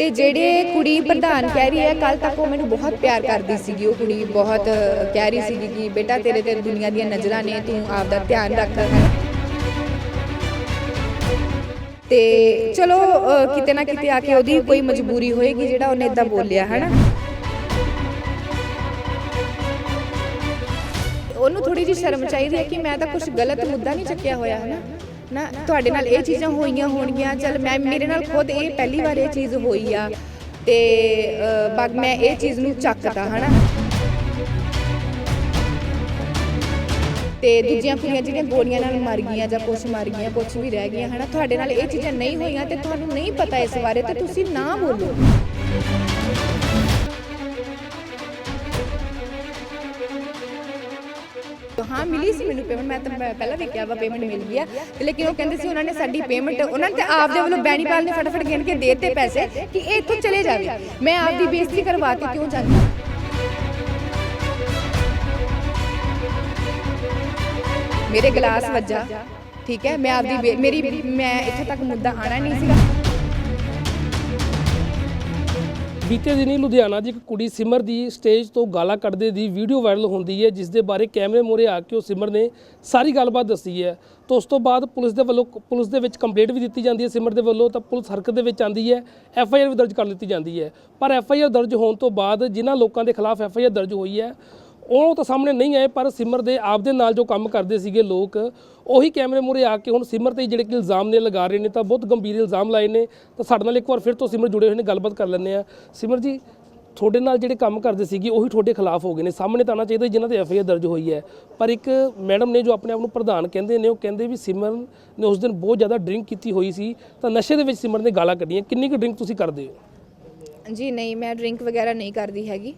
ਤੇ ਜਿਹੜੇ ਕੁੜੀ ਪ੍ਰਧਾਨ ਕਹਿ ਰਹੀ ਹੈ ਕੱਲ ਤੱਕ ਉਹ ਮੈਨੂੰ ਬਹੁਤ ਪਿਆਰ ਕਰਦੀ ਸੀਗੀ। ਉਹ ਕੁੜੀ ਬਹੁਤ ਕਹਿ ਰਹੀ ਸੀਗੀ ਕਿ, ਬੇਟਾ, ਤੇਰੇ ਤੇ ਦੁਨੀਆ ਦੀਆਂ ਨਜ਼ਰਾਂ ਨੇ, ਤੂੰ ਆਪਦਾ ਧਿਆਨ ਰੱਖ। ਤੇ ਚਲੋ ਕਿਤੇ ਨਾ ਕਿਤੇ ਆ ਕੇ ਉਹਦੀ ਕੋਈ ਮਜਬੂਰੀ ਹੋਏਗੀ ਜਿਹੜਾ ਉਹਨੇ ਇਦਾਂ ਬੋਲਿਆ, ਹਨਾ? ਉਹਨੂੰ ਥੋੜੀ ਜਿਹੀ ਸ਼ਰਮ ਚਾਹੀਦੀ ਹੈ ਕਿ ਮੈਂ ਤਾਂ ਕੁਝ ਗਲਤ ਮੁੱਦਾ ਨਹੀਂ ਚੱਕਿਆ ਹੋਇਆ ਹੈ ਨਾ ਨਾ ਤੁਹਾਡੇ ਨਾਲ ਇਹ ਚੀਜ਼ਾਂ ਹੋਈਆਂ ਹੋਣਗੀਆਂ। ਚਲ ਮੈਂ ਮੇਰੇ ਨਾਲ ਖੁਦ ਇਹ ਪਹਿਲੀ ਵਾਰ ਇਹ ਚੀਜ਼ ਹੋਈ ਆ। ਤੇ ਅ, ਮੈਂ ਇਹ ਚੀਜ਼ ਨੂੰ ਚੱਕਤਾ ਹਨਾ। ਤੇ ਦੂਜੀਆਂ ਕੁੜੀਆਂ ਜਿਹੜੀਆਂ ਗੋਲੀਆਂ ਨਾਲ ਮਰ ਗਈਆਂ ਜਾਂ ਕੁਛ ਮਰ ਗਈਆਂ ਕੁਛ ਵੀ ਰਹਿ ਗਈਆਂ ਹਨਾ ਤੁਹਾਡੇ ਨਾਲ ਇਹ ਚੀਜ਼ਾਂ ਨਹੀਂ ਹੋਈਆਂ ਤੇ ਤੁਹਾਨੂੰ ਨਹੀਂ ਪਤਾ ਇਸ ਬਾਰੇ ਤੇ ਤੁਸੀਂ ਨਾ ਬੋਲੋ। ਹਾਂ, ਮਿਲੀ ਸੀ ਮੈਨੂੰ ਪੇਮੈਂਟ ਮੈਂ ਤਾਂ, ਮੈਂ ਪਹਿਲਾਂ ਵੀ ਵਾ ਪੇਮੈਂਟ ਮਿਲ ਗਈ ਆ। ਤੇ ਲੇਕਿਨ ਉਹ ਕਹਿੰਦੇ ਸੀ ਉਹਨਾਂ ਨੇ ਸਾਡੀ ਪੇਮੈਂਟ ਉਹਨਾਂ ਨੇ ਤੇ ਆਪਦੇ ਵੱਲੋਂ ਬੈਣੀਪਾਲ ਨੇ ਫਟਾਫਟ ਗਿਣ ਕੇ ਦੇਤੇ ਪੈਸੇ ਕਿ ਇਹ ਇੱਥੋਂ ਚਲੇ ਜਾਵੇ। ਮੈਂ ਆਪਦੀ ਬੇਇੱਜ਼ਤੀ ਕਰਵਾ ਕੇ ਕਿਉਂ ਜਾਂਦੀ ਮੇਰੇ ਗਲਾਸ ਵੱਜਾ। ਠੀਕ ਹੈ, ਮੈਂ ਆਪਦੀ ਬੇ- ਮੇਰੀ, ਮੈਂ ਇੱਥੇ ਤੱਕ ਮੁੱਦਾ ਆਣਾ ਨਹੀਂ ਸੀਗਾ। ਬੀਤੇ ਦਿਨੀ ਲੁਧਿਆਣਾ ਦੀ ਇੱਕ ਕੁੜੀ ਸਿਮਰ ਦੀ ਸਟੇਜ ਤੋਂ ਗਾਲਾਂ ਕੱਢਦੇ ਦੀ ਵੀਡੀਓ ਵਾਇਰਲ ਹੁੰਦੀ ਹੈ, ਜਿਸ ਦੇ ਬਾਰੇ ਕੈਮਰੇ ਮੂਹਰੇ ਆ ਕੇ ਉਹ ਸਿਮਰ ਨੇ ਸਾਰੀ ਗੱਲਬਾਤ ਦੱਸੀ ਹੈ। ਤੋਂ ਉਸ ਤੋਂ ਬਾਅਦ ਪੁਲਿਸ ਦੇ ਵੱਲੋਂ ਪੁਲਿਸ ਦੇ ਵਿੱਚ ਕੰਪਲੇਂਟ ਵੀ ਦਿੱਤੀ ਜਾਂਦੀ ਹੈ ਸਿਮਰ ਦੇ ਵੱਲੋਂ, ਤਾਂ ਪੁਲਿਸ ਹਰਕਤ ਦੇ ਵਿੱਚ ਆਂਦੀ ਹੈ ਐਫ ਆਈ ਆਰ ਵੀ ਦਰਜ ਕਰ ਦਿੱਤੀ ਜਾਂਦੀ ਹੈ। ਪਰ ਐਫ ਆਈ ਆਰ ਦਰਜ ਹੋਣ ਤੋਂ ਬਾਅਦ ਜਿਨ੍ਹਾਂ ਲੋਕਾਂ ਦੇ ਖਿਲਾਫ ਐਫ ਆਈ ਆਰ ਦਰਜ ਹੋਈ ਹੈ ਉਹ ਤਾਂ ਸਾਹਮਣੇ ਨਹੀਂ ਆਏ, ਪਰ ਸਿਮਰ ਦੇ ਆਪ ਦੇ ਨਾਲ ਜੋ ਕੰਮ ਕਰਦੇ ਸੀਗੇ ਲੋਕ, ਉਹੀ ਕੈਮਰੇ ਮੂਹਰੇ ਆ ਕੇ ਹੁਣ ਸਿਮਰ ਤੇ ਜਿਹੜੇ ਕਿ ਇਲਜ਼ਾਮ ਨੇ ਲਗਾ ਰਹੇ ਨੇ, ਤਾਂ ਬਹੁਤ ਗੰਭੀਰ ਇਲਜ਼ਾਮ ਲਾਏ ਨੇ। ਤਾਂ ਸਾਡੇ ਨਾਲ ਇੱਕ ਵਾਰ ਫਿਰ ਤੋਂ ਸਿਮਰ ਜੁੜੇ ਹੋਏ ਨੇ, ਗੱਲਬਾਤ ਕਰ ਲੈਂਦੇ ਆ ਸਿਮਰ ਜੀ, ਤੁਹਾਡੇ ਨਾਲ ਜਿਹੜੇ ਕੰਮ ਕਰਦੇ ਸੀਗੇ, ਉਹੀ ਤੁਹਾਡੇ ਖਿਲਾਫ ਹੋ ਗਏ ਨੇ। ਸਾਹਮਣੇ ਤਾਂ ਆਉਣਾ ਚਾਹੀਦਾ ਜਿਨ੍ਹਾਂ ਤੇ ਐਫ ਆਈ ਆਰ ਦਰਜ ਹੋਈ ਹੈ। ਪਰ ਇੱਕ ਮੈਡਮ ਨੇ ਜੋ ਆਪਣੇ ਆਪ ਨੂੰ ਪ੍ਰਧਾਨ ਕਹਿੰਦੇ ਨੇ, ਉਹ ਕਹਿੰਦੇ ਵੀ ਸਿਮਰ ਨੇ ਉਸ ਦਿਨ ਬਹੁਤ ਜ਼ਿਆਦਾ ਡਰਿੰਕ ਕੀਤੀ ਹੋਈ ਸੀ। ਤਾਂ ਨਸ਼ੇ ਦੇ ਵਿੱਚ ਸਿਮਰ ਨੇ ਗਾਲਾਂ ਕੱਢੀਆਂ। ਕਿੰਨੀ ਕੁ ਡਰਿੰਕ ਤੁਸੀਂ ਕਰਦੇ ਹੋ? ਜੀ, ਨਹੀਂ, ਮੈਂ ਡਰਿੰਕ ਵਗੈਰਾ ਨਹੀਂ ਕਰਦੀ ਹੈਗੀ।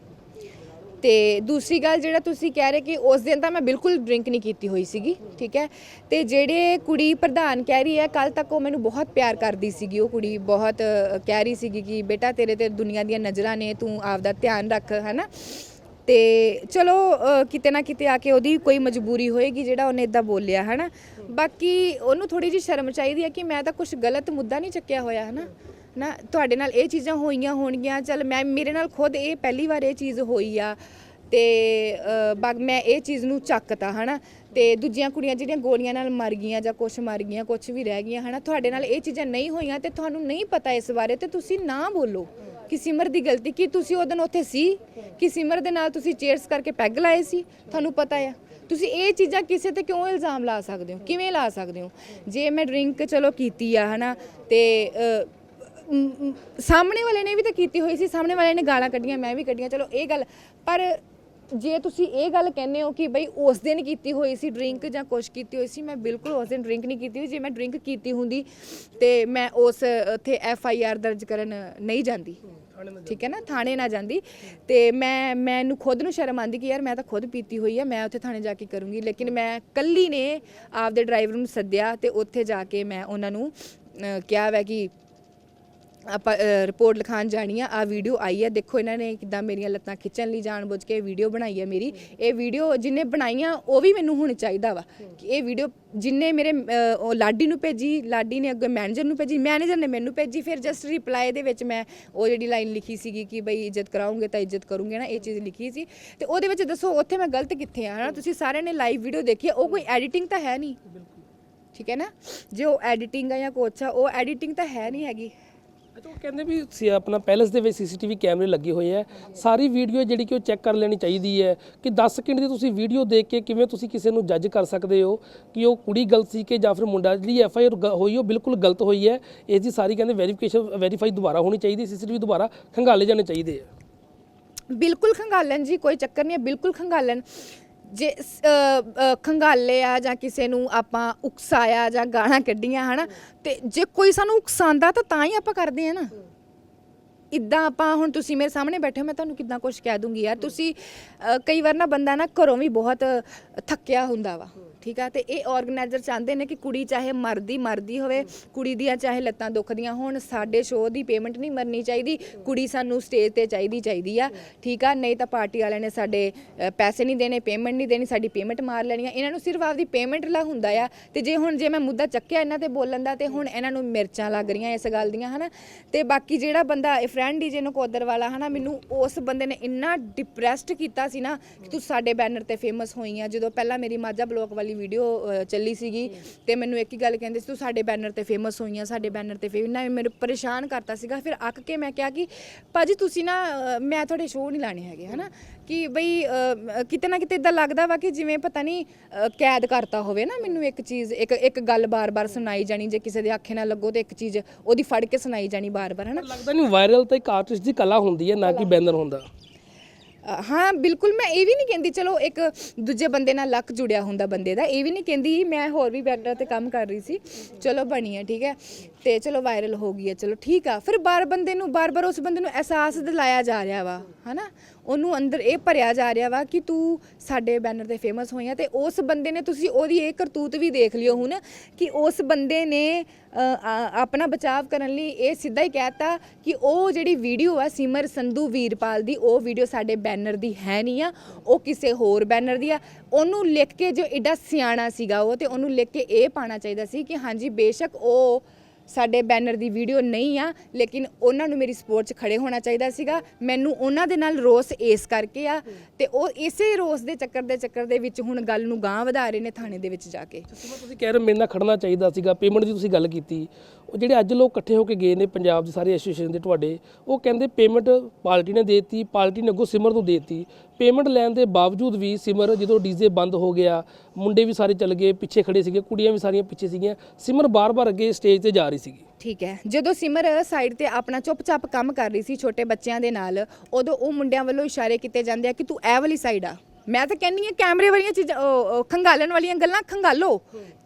ਤੇ ਦੂਸਰੀ ਗੱਲ ਜਿਹੜਾ ਤੁਸੀਂ ਕਹਿ ਰਹੇ ਕਿ ਉਸ ਦਿਨ ਤਾਂ ਮੈਂ ਬਿਲਕੁਲ ਡਰਿੰਕ ਨਹੀਂ ਕੀਤੀ ਹੋਈ ਸੀਗੀ, ਠੀਕ ਹੈ? ਤੇ ਜਿਹੜੇ ਕੁੜੀ ਪ੍ਰਧਾਨ ਕਹਿ ਰਹੀ ਹੈ ਕੱਲ ਤੱਕ ਉਹ ਮੈਨੂੰ ਬਹੁਤ ਪਿਆਰ ਕਰਦੀ ਸੀਗੀ। ਉਹ ਕੁੜੀ ਬਹੁਤ ਕਹਿ ਰਹੀ ਸੀਗੀ ਕਿ ਬੇਟਾ ਤੇਰੇ ਤੇ ਦੁਨੀਆ ਦੀਆਂ ਨਜ਼ਰਾਂ ਨੇ, ਤੂੰ ਆਪਦਾ ਧਿਆਨ ਰੱਖ, ਹੈਨਾ? ਤੇ ਚਲੋ ਕਿਤੇ ਨਾ ਕਿਤੇ ਆ ਕੇ ਉਹਦੀ ਕੋਈ ਮਜਬੂਰੀ ਹੋਏਗੀ ਜਿਹੜਾ ਉਹਨੇ ਇਦਾਂ ਬੋਲਿਆ, ਹੈਨਾ? ਬਾਕੀ ਉਹਨੂੰ ਥੋੜੀ ਜਿਹੀ ਸ਼ਰਮ ਚਾਹੀਦੀ ਹੈ ਕਿ ਮੈਂ ਤਾਂ ਕੁਝ ਗਲਤ ਮੁੱਦਾ ਨਹੀਂ ਚੱਕਿਆ ਹੋਇਆ, ਹੈਨਾ? ਨਾ ਤੁਹਾਡੇ ਨਾਲ ਇਹ ਚੀਜ਼ਾਂ ਹੋਈਆਂ ਹੋਣਗੀਆਂ। ਚਲ ਮੈਂ ਮੇਰੇ ਨਾਲ ਖੁਦ ਇਹ ਪਹਿਲੀ ਵਾਰ ਇਹ ਚੀਜ਼ ਹੋਈ ਆ। ਤੇ ਅ, ਮੈਂ ਇਹ ਚੀਜ਼ ਨੂੰ ਚੱਕਤਾ ਹਨਾ। ਤੇ ਦੂਜੀਆਂ ਕੁੜੀਆਂ ਜਿਹੜੀਆਂ ਗੋਲੀਆਂ ਨਾਲ ਮਰ ਗਈਆਂ ਜਾਂ ਕੁਛ ਮਰ ਗਈਆਂ ਕੁਛ ਵੀ ਰਹਿ ਗਈਆਂ ਹਨਾ ਤੁਹਾਡੇ ਨਾਲ ਇਹ ਚੀਜ਼ਾਂ ਨਹੀਂ ਹੋਈਆਂ ਤੇ ਤੁਹਾਨੂੰ ਨਹੀਂ ਪਤਾ ਇਸ ਬਾਰੇ ਤੇ ਤੁਸੀਂ ਨਾ ਬੋਲੋ। ਕਿ ਸਿਮਰ ਦੀ ਗਲਤੀ ਕੀ ਤੁਸੀਂ ਉਹ ਦਿਨ ਉੱਥੇ ਸੀ? ਕਿ ਸਿਮਰ ਦੇ ਨਾਲ ਤੁਸੀਂ ਚੇਅਰਸ ਕਰਕੇ ਪੈਗ ਲਾਏ ਸੀ? ਤੁਹਾਨੂੰ ਪਤਾ ਆ। ਤੁਸੀਂ ਇਹ ਚੀਜ਼ਾਂ ਕਿਸੇ ਤੇ ਕਿਉਂ ਇਲਜ਼ਾਮ ਲਾ ਸਕਦੇ ਹੋ? ਕਿਵੇਂ ਲਾ ਸਕਦੇ ਹੋ? ਜੇ ਮੈਂ ਡਰਿੰਕ ਚਲੋ ਕੀਤੀ ਆ ਹਨਾ ਤੇ ਅ, ਮ, ਸਾਹਮਣੇ ਵਾਲੇ ਨੇ ਵੀ ਤਾਂ ਕੀਤੀ ਹੋਈ ਸੀ ਸਾਹਮਣੇ ਵਾਲੇ ਨੇ ਗਾਲਾਂ ਕੱਢੀਆਂ ਮੈਂ ਵੀ ਕੱਢੀਆਂ ਚਲੋ ਇਹ ਗੱਲ। ਪਰ ਜੇ ਤੁਸੀਂ ਇਹ ਗੱਲ ਕਹਿੰਦੇ ਹੋ ਕਿ ਬਈ ਉਸ ਦਿਨ ਕੀਤੀ ਹੋਈ ਸੀ ਡਰਿੰਕ ਜਾਂ ਕੁਛ ਕੀਤੀ ਹੋਈ ਸੀ ਮੈਂ ਬਿਲਕੁਲ ਉਸ ਦਿਨ ਡਰਿੰਕ ਨਹੀਂ ਕੀਤੀ ਹੋਈ ਜੇ ਮੈਂ ਡਰਿੰਕ ਕੀਤੀ ਹੁੰਦੀ ਤੇ ਮੈਂ ਉਸ ਉੱਥੇ ਐਫ ਆਈ ਆਰ ਦਰਜ ਕਰਨ ਨਹੀਂ ਜਾਂਦੀ। ਠੀਕ ਹੈ ਨਾ? ਥਾਣੇ ਨਾ ਜਾਂਦੀ। ਤੇ ਮੈਂ ਮੈਨੂੰ ਖੁਦ ਨੂੰ ਸ਼ਰਮ ਆਂਦੀ ਕਿ ਯਾਰ ਮੈਂ ਤਾਂ ਖੁਦ ਪੀਤੀ ਹੋਈ ਆ ਮੈਂ ਉੱਥੇ ਥਾਣੇ ਜਾ ਕੇ ਕਰੂੰਗੀ। ਲੇਕਿਨ ਮੈਂ ਕੱਲੀ ਨੇ ਆਪਦੇ ਡਰਾਈਵਰ ਨੂੰ ਸੱਦਿਆ ਤੇ ਉੱਥੇ ਜਾ ਕੇ ਮੈਂ ਉਹਨਾਂ ਨੂੰ ਅਹ, ਕਿਹਾ ਵੈ ਕਿ ਆਪਾਂ ਰਿਪੋਰਟ ਲਿਖਾਣ ਜਾਣੀ ਆ ਆ ਵੀਡੀਓ ਆਈ ਹੈ ਦੇਖੋ ਇਹਨਾਂ ਨੇ ਕਿਦਾਂ ਮੇਰੀਆਂ ਲੱਤਾਂ ਖਿੱਚਣ ਲਈ ਜਾਣਬੁੱਝ ਕੇ ਵੀਡੀਓ ਬਣਾਈ ਹੈ ਮੇਰੀ। ਇਹ ਵੀਡੀਓ ਜਿੰਨੇ ਬਣਾਈਆਂ ਉਹ ਵੀ ਮੈਨੂੰ ਹੁਣ ਚਾਹੀਦਾ ਵਾ। ਕਿ ਇਹ ਵੀਡੀਓ ਜਿੰਨੇ ਮੇਰੇ ਉਹ ਲਾਡੀ ਨੂੰ ਭੇਜੀ ਲਾਡੀ ਨੇ ਅੱਗੇ ਮੈਨੇਜਰ ਨੂੰ ਭੇਜੀ ਮੈਨੇਜਰ ਨੇ ਮੈਨੂੰ ਭੇਜੀ ਫਿਰ ਜਸਟ ਰਿਪਲਾਈ ਦੇ ਵਿੱਚ ਮੈਂ ਉਹ ਜਿਹੜੀ ਲਾਈਨ ਲਿਖੀ ਸੀਗੀ ਕਿ ਬਈ ਇੱਜ਼ਤ ਕਰਾਉਂਗੇ ਤਾਂ ਇੱਜ਼ਤ ਕਰੂੰਗੇ ਨਾ ਇਹ ਚੀਜ਼ ਲਿਖੀ ਸੀ। ਤੇ ਉਹਦੇ ਵਿੱਚ ਦੱਸੋ ਉੱਥੇ ਮੈਂ ਗਲਤ ਕਿੱਥੇ ਆ? ਹਨਾ ਤੁਸੀਂ ਸਾਰਿਆਂ ਨੇ ਲਾਈਵ ਵੀਡੀਓ ਦੇਖੀ ਉਹ ਕੋਈ ਐਡੀਟਿੰਗ ਤਾਂ ਹੈ ਨਹੀਂ। ਠੀਕ ਹੈ ਨਾ? ਜੇ ਉਹ ਐਡੀਟਿੰਗ ਆ ਜਾਂ ਕੁਛ ਆ ਉਹ ਐਡੀਟਿੰਗ ਤਾਂ ਹੈ ਨਹੀਂ ਹੈਗੀ। ਅੱਛਾ ਉਹ ਕਹਿੰਦੇ ਵੀ ਸੀ ਆਪਣਾ ਪੈਲਸ ਦੇ ਵਿੱਚ ਸੀਸੀਟੀਵੀ ਕੈਮਰੇ ਲੱਗੇ ਹੋਏ ਆ। ਸਾਰੀ ਵੀਡੀਓ ਜਿਹੜੀ ਕਿ ਉਹ ਚੈੱਕ ਕਰ ਲੈਣੀ ਚਾਹੀਦੀ ਹੈ ਕਿ 10 ਸਕਿੰਟ ਦੀ ਤੁਸੀਂ ਵੀਡੀਓ ਦੇਖ ਕੇ ਕਿਵੇਂ ਤੁਸੀਂ ਕਿਸੇ ਨੂੰ ਜੱਜ ਕਰ ਸਕਦੇ ਹੋ ਕਿ ਉਹ ਕੁੜੀ ਗਲਤ ਸੀ ਕਿ ਜਾਂ ਫਿਰ ਮੁੰਡਾ ਜਿਹੜੀ ਐਫ ਆਈ ਆਰ ਹੋਈ ਉਹ ਬਿਲਕੁਲ ਗਲਤ ਹੋਈ ਹੈ। ਇਸ ਦੀ ਸਾਰੀ ਕਹਿੰਦੇ ਵੈਰੀਫਿਕੇਸ਼ਨ ਵੈਰੀਫਾਈ ਦੁਬਾਰਾ ਹੋਣੀ ਚਾਹੀਦੀ, ਸੀਸੀਟੀਵੀ ਦੁਬਾਰਾ ਖੰਗਾਲੇ ਜਾਣੇ ਚਾਹੀਦੇ ਆ। ਬਿਲਕੁਲ ਖੰਗਾਲਣ ਜੀ, ਕੋਈ ਚੱਕਰ ਨਹੀਂ ਹੈ, ਬਿਲਕੁਲ ਖੰਗਾਲਣ। ਜੇ ਸ- ਖੰਗਾਲੇ ਆ ਜਾਂ ਕਿਸੇ ਨੂੰ ਆਪਾਂ ਉਕਸਾਇਆ ਜਾਂ ਗਾਲਾਂ ਕੱਢੀਆਂ, ਹਨਾ? ਤੇ ਜੇ ਕੋਈ ਸਾਨੂੰ ਉਕਸਾਉਂਦਾ ਤਾਂ ਤਾਂ ਹੀ ਆਪਾਂ ਕਰਦੇ ਆ ਨਾ। ਇਦਾਂ ਆਪਾਂ ਹੁਣ ਤੁਸੀਂ ਮੇਰੇ ਸਾਹਮਣੇ ਬੈਠੇ ਹੋ, ਮੈਂ ਤੁਹਾਨੂੰ ਕਿੱਦਾਂ ਕੁਝ ਕਹਿ ਦੂੰਗੀ ਯਾਰ। ਤੁਸੀਂ ਕਈ ਵਾਰ ਨਾ ਬੰਦਾ ਨਾ ਘਰੋਂ ਵੀ ਬਹੁਤ ਥੱਕਿਆ ਹੁੰਦਾ ਵਾ। ਠੀਕ ਆ? ਤੇ ਇਹ ਆਰਗੇਨਾਈਜ਼ਰ ਚਾਹੁੰਦੇ ਨੇ ਕਿ ਕੁੜੀ ਚਾਹੇ ਮਰਦੀ ਮਰਦੀ ਹੋਵੇ, ਕੁੜੀ ਦੀਆਂ ਚਾਹੇ ਲੱਤਾਂ ਦੁਖਦੀਆਂ ਹੋਣ, ਸਾਡੇ ਸ਼ੋਅ ਦੀ ਪੇਮੈਂਟ ਨਹੀਂ ਮਰਨੀ ਚਾਹੀਦੀ, ਕੁੜੀ ਸਾਨੂੰ ਸਟੇਜ ਤੇ ਚਾਹੀਦੀ ਚਾਹੀਦੀ ਆ। ਠੀਕ ਆ? ਨਹੀਂ ਤਾਂ ਪਾਰਟੀ ਵਾਲਿਆਂ ਨੇ ਸਾਡੇ ਪੈਸੇ ਨਹੀਂ ਦੇਣੇ ਪੇਮੈਂਟ ਨਹੀਂ ਦੇਣੀ, ਸਾਡੀ ਪੇਮੈਂਟ ਮਾਰ ਲੈਣੀ ਆ। ਇਹਨਾਂ ਨੂੰ ਸਿਰਫ ਆਪਦੀ ਪੇਮੈਂਟ ਲਾ ਹੁੰਦਾ ਆ। ਤੇ ਜੇ ਹੁਣ ਜੇ ਮੈਂ ਮੁੱਦਾ ਚੱਕਿਆ ਇਹਨਾਂ ਤੇ ਬੋਲਣ ਦਾ, ਤੇ ਹੁਣ ਇਹਨਾਂ ਨੂੰ ਮਿਰਚਾਂ ਲੱਗ ਰਹੀਆਂ ਇਸ ਗੱਲ ਦੀਆਂ, ਹਨਾ? ਤੇ ਬਾਕੀ ਜਿਹੜਾ ਬੰਦਾ, ਇਹ ਫਰੈਂਡ ਡੀਜੇ ਨਕੋਦਰ ਵਾਲਾ, ਹਨਾ? ਮੈਨੂੰ ਉਸ ਬੰਦੇ ਨੇ ਇੰਨਾ ਡਿਪਰੈਸਡ ਕੀਤਾ ਸੀ ਨਾ ਕਿ ਤੂੰ ਸਾਡੇ ਬੈਨਰ ਤੇ ਫੇਮਸ ਹੋਈ ਆ। ਜਦੋਂ ਪਹਿਲਾਂ ਮੇਰੀ ਮਾਝਾ ਬਲੌਕ ਵਾਲੀ ਵੀਡੀਓ ਚੱਲੀ ਸੀਗੀ ਤੇ ਮੈਨੂੰ ਇੱਕ ਹੀ ਗੱਲ ਕਹਿੰਦੇ ਸੀ ਤੂੰ ਸਾਡੇ ਬੈਨਰ ਤੇ ਫੇਮਸ ਹੋਈ ਆ ਸਾਡੇ ਬੈਨਰ ਤੇ ਫੇਮਸ ਨਾ ਮੈਨੂੰ ਪਰੇਸ਼ਾਨ ਕਰਤਾ ਸੀਗਾ। ਫਿਰ ਅੱਕ ਕੇ ਮੈਂ ਕਿਹਾ ਕਿ ਭਾਜੀ ਤੁਸੀਂ ਨਾ ਮੈਂ ਤੁਹਾਡੇ ਸ਼ੋਅ ਨਹੀਂ ਲਾਣੇ ਹੈਗੇ ਹਨਾ? ਕਿ ਬਈ ਕਿਤੇ ਨਾ ਕਿਤੇ ਇਦਾਂ ਲੱਗਦਾ ਵਾ ਕਿ ਜਿਵੇਂ ਪਤਾ ਨਹੀਂ ਕੈਦ ਕਰਤਾ ਹੋਵੇ ਨਾ ਮੈਨੂੰ ਇੱਕ ਚੀਜ਼ ਇੱਕ ਇੱਕ ਗੱਲ ਬਾਰ-ਬਾਰ ਸੁਣਾਈ ਜਾਣੀ ਜੇ ਕਿਸੇ ਦੇ ਆਖੇ ਨਾ ਲੱਗੋ ਤੇ ਇੱਕ ਚੀਜ਼ ਉਹਦੀ ਫੜ ਕੇ ਸੁਣਾਈ ਜਾਣੀ ਬਾਰ-ਬਾਰ ਹਨਾ? ਲੱਗਦਾ ਨਹੀਂ ਵਾਇਰਲ ਤਾਂ ਇੱਕ ਆਰਟਿਸਟ ਦੀ ਕਲਾ ਹੁੰਦੀ ਹੈ ਨਾ ਕਿ ਬੈਨਰ ਹੁੰਦਾ। ਹਾਂ, ਬਿਲਕੁਲ ਮੈਂ ਇਹ ਵੀ ਨਹੀਂ ਕਹਿੰਦੀ, ਚਲੋ ਇੱਕ ਦੂਜੇ ਬੰਦੇ ਨਾਲ ਲੱਕ ਜੁੜਿਆ ਹੁੰਦਾ ਬੰਦੇ ਦਾ, ਇਹ ਵੀ ਨਹੀਂ ਕਹਿੰਦੀ, ਮੈਂ ਹੋਰ ਵੀ ਬੈਨਰ ਤੇ ਕੰਮ ਕਰ ਰਹੀ ਸੀ, ਚਲੋ ਬਣੀ ਹੈ, ਠੀਕ ਹੈ, ਤੇ ਚਲੋ ਵਾਇਰਲ ਹੋ ਗਈ ਹੈ, ਚਲੋ ਠੀਕ ਆ, ਫਿਰ ਬਾਰ ਬੰਦੇ ਨੂੰ, ਬਾਰ-ਬਾਰ ਉਸ ਬੰਦੇ ਨੂੰ ਅਹਿਸਾਸ ਦਿਲਾਇਆ ਜਾ ਰਿਹਾ ਵਾ, ਹਨਾ? ਉਹਨੂੰ ਅੰਦਰ ਇਹ ਭਰਿਆ ਜਾ ਰਿਹਾ ਵਾ ਕਿ ਤੂੰ ਸਾਡੇ ਬੈਨਰ ਤੇ ਫੇਮਸ ਹੋਈ ਆ ਤੇ ਉਸ ਬੰਦੇ ਨੇ ਤੁਸੀਂ ਉਹਦੀ ਇਹ ਕਰਤੂਤ ਵੀ ਦੇਖ ਲਿਓ ਹੁਣ ਕਿ ਉਸ ਬੰਦੇ ਨੇ ਆਪਣਾ ਬਚਾਅ ਕਰਨ ਲਈ ਇਹ ਸਿੱਧਾ ਹੀ ਕਹਿਤਾ ਕਿ ਉਹ ਜਿਹੜੀ ਵੀਡੀਓ ਆ ਸਿਮਰ ਸੰਧੂ ਵੀਰਪਾਲ ਦੀ, ਉਹ ਵੀਡੀਓ ਸਾਡੇ ਬੈਨਰ ਦੀ ਹੈ ਨਹੀਂ ਆ, ਉਹ ਕਿਸੇ ਹੋਰ ਬੈਨਰ ਦੀ ਆ। ਉਹਨੂੰ ਲਿਖ ਕੇ ਜੋ ਐਡਾ ਸਿਆਣਾ ਸੀਗਾ ਉਹ ਤੇ ਉਹਨੂੰ ਲਿਖ ਕੇ ਇਹ ਪਾਣਾ ਚਾਹੀਦਾ ਸੀ ਕਿ ਹਾਂਜੀ, ਬੇਸ਼ੱਕ ਉਹ ਸਾਡੇ ਬੈਨਰ ਦੀ ਵੀਡੀਓ ਨਹੀਂ ਆ, ਲੇਕਿਨ ਉਹਨਾਂ ਨੂੰ ਮੇਰੀ ਸਪੋਰਟ 'ਚ ਖੜੇ ਹੋਣਾ ਚਾਹੀਦਾ ਸੀਗਾ। ਮੈਨੂੰ ਉਹਨਾਂ ਦੇ ਨਾਲ ਰੋਸ ਇਸ ਕਰਕੇ ਆ ਤੇ ਉਹ ਇਸੇ ਰੋਸ ਦੇ ਚੱਕਰ ਦੇ ਚੱਕਰ ਦੇ ਵਿੱਚ ਹੁਣ ਗੱਲ ਨੂੰ ਗਾਂਹ ਵਧਾ ਰਹੇ ਨੇ ਥਾਣੇ ਦੇ ਵਿੱਚ ਜਾ ਕੇ। ਤੁਸੀਂ ਕਹਿ ਰਹੇ ਹੋ ਮੇਰੇ ਨਾਲ ਖੜਨਾ ਚਾਹੀਦਾ ਸੀਗਾ। ਪੇਮੈਂਟ ਦੀ ਤੁਸੀਂ ਗੱਲ ਕੀਤੀ। ਉਹ ਜਿਹੜੇ ਅੱਜ ਲੋਕ ਇਕੱਠੇ ਹੋ ਕੇ ਗਏ ਨੇ ਪੰਜਾਬ ਦੇ ਸਾਰੇ ਐਸੋਸੀਏਸ਼ਨ ਦੇ ਤੁਹਾਡੇ, ਉਹ ਕਹਿੰਦੇ ਪੇਮੈਂਟ ਪਾਰਟੀ ਨੇ ਦੇਤੀ, ਪਾਰਟੀ ਨੇ ਅੱਗੋਂ ਸਿਮਰ ਨੂੰ ਦੇਤੀ। ਪੇਮੈਂਟ ਲੈਣ ਦੇ ਬਾਵਜੂਦ ਵੀ ਸਿਮਰ ਜਦੋਂ ਡੀਜ਼ੇ ਬੰਦ ਹੋ ਗਿਆ, ਮੁੰਡੇ ਵੀ ਸਾਰੇ ਚੱਲ ਗਏ, ਪਿੱਛੇ ਖੜੇ ਸੀਗੇ, ਕੁੜੀਆਂ ਵੀ ਸਾਰੀਆਂ ਪਿੱਛੇ ਸੀਗੀਆਂ, ਸਿਮਰ ਬਾਰ-ਬਾਰ ਅੱਗੇ ਸਟੇਜ ਤੇ ਜਾ ਰਹੀ ਸੀਗੀ। ਠੀਕ ਹੈ। ਜਦੋਂ ਸਿਮਰ ਸਾਈਡ ਤੇ ਆਪਣਾ ਚੁੱਪਚਾਪ ਕੰਮ ਕਰ ਰਹੀ ਸੀ ਛੋਟੇ ਬੱਚਿਆਂ ਦੇ ਨਾਲ, ਉਦੋਂ ਉਹ ਮੁੰਡਿਆਂ ਵੱਲੋਂ ਇਸ਼ਾਰੇ ਕੀਤੇ ਜਾਂਦੇ ਆ ਕਿ ਤੂੰ ਇਹ ਵਾਲੀ ਸਾਈਡ ਆ। ਮੈਂ ਤਾਂ ਕਹਿੰਨੀ ਆ ਕੈਮਰੇ ਵਾਲੀਆਂ ਚੀਜ਼ਾਂ ਉਹ- ਉਹ ਖੰਗਾਲਣ ਵਾਲੀਆਂ ਗੱਲਾਂ ਖੰਗਾਲੋ।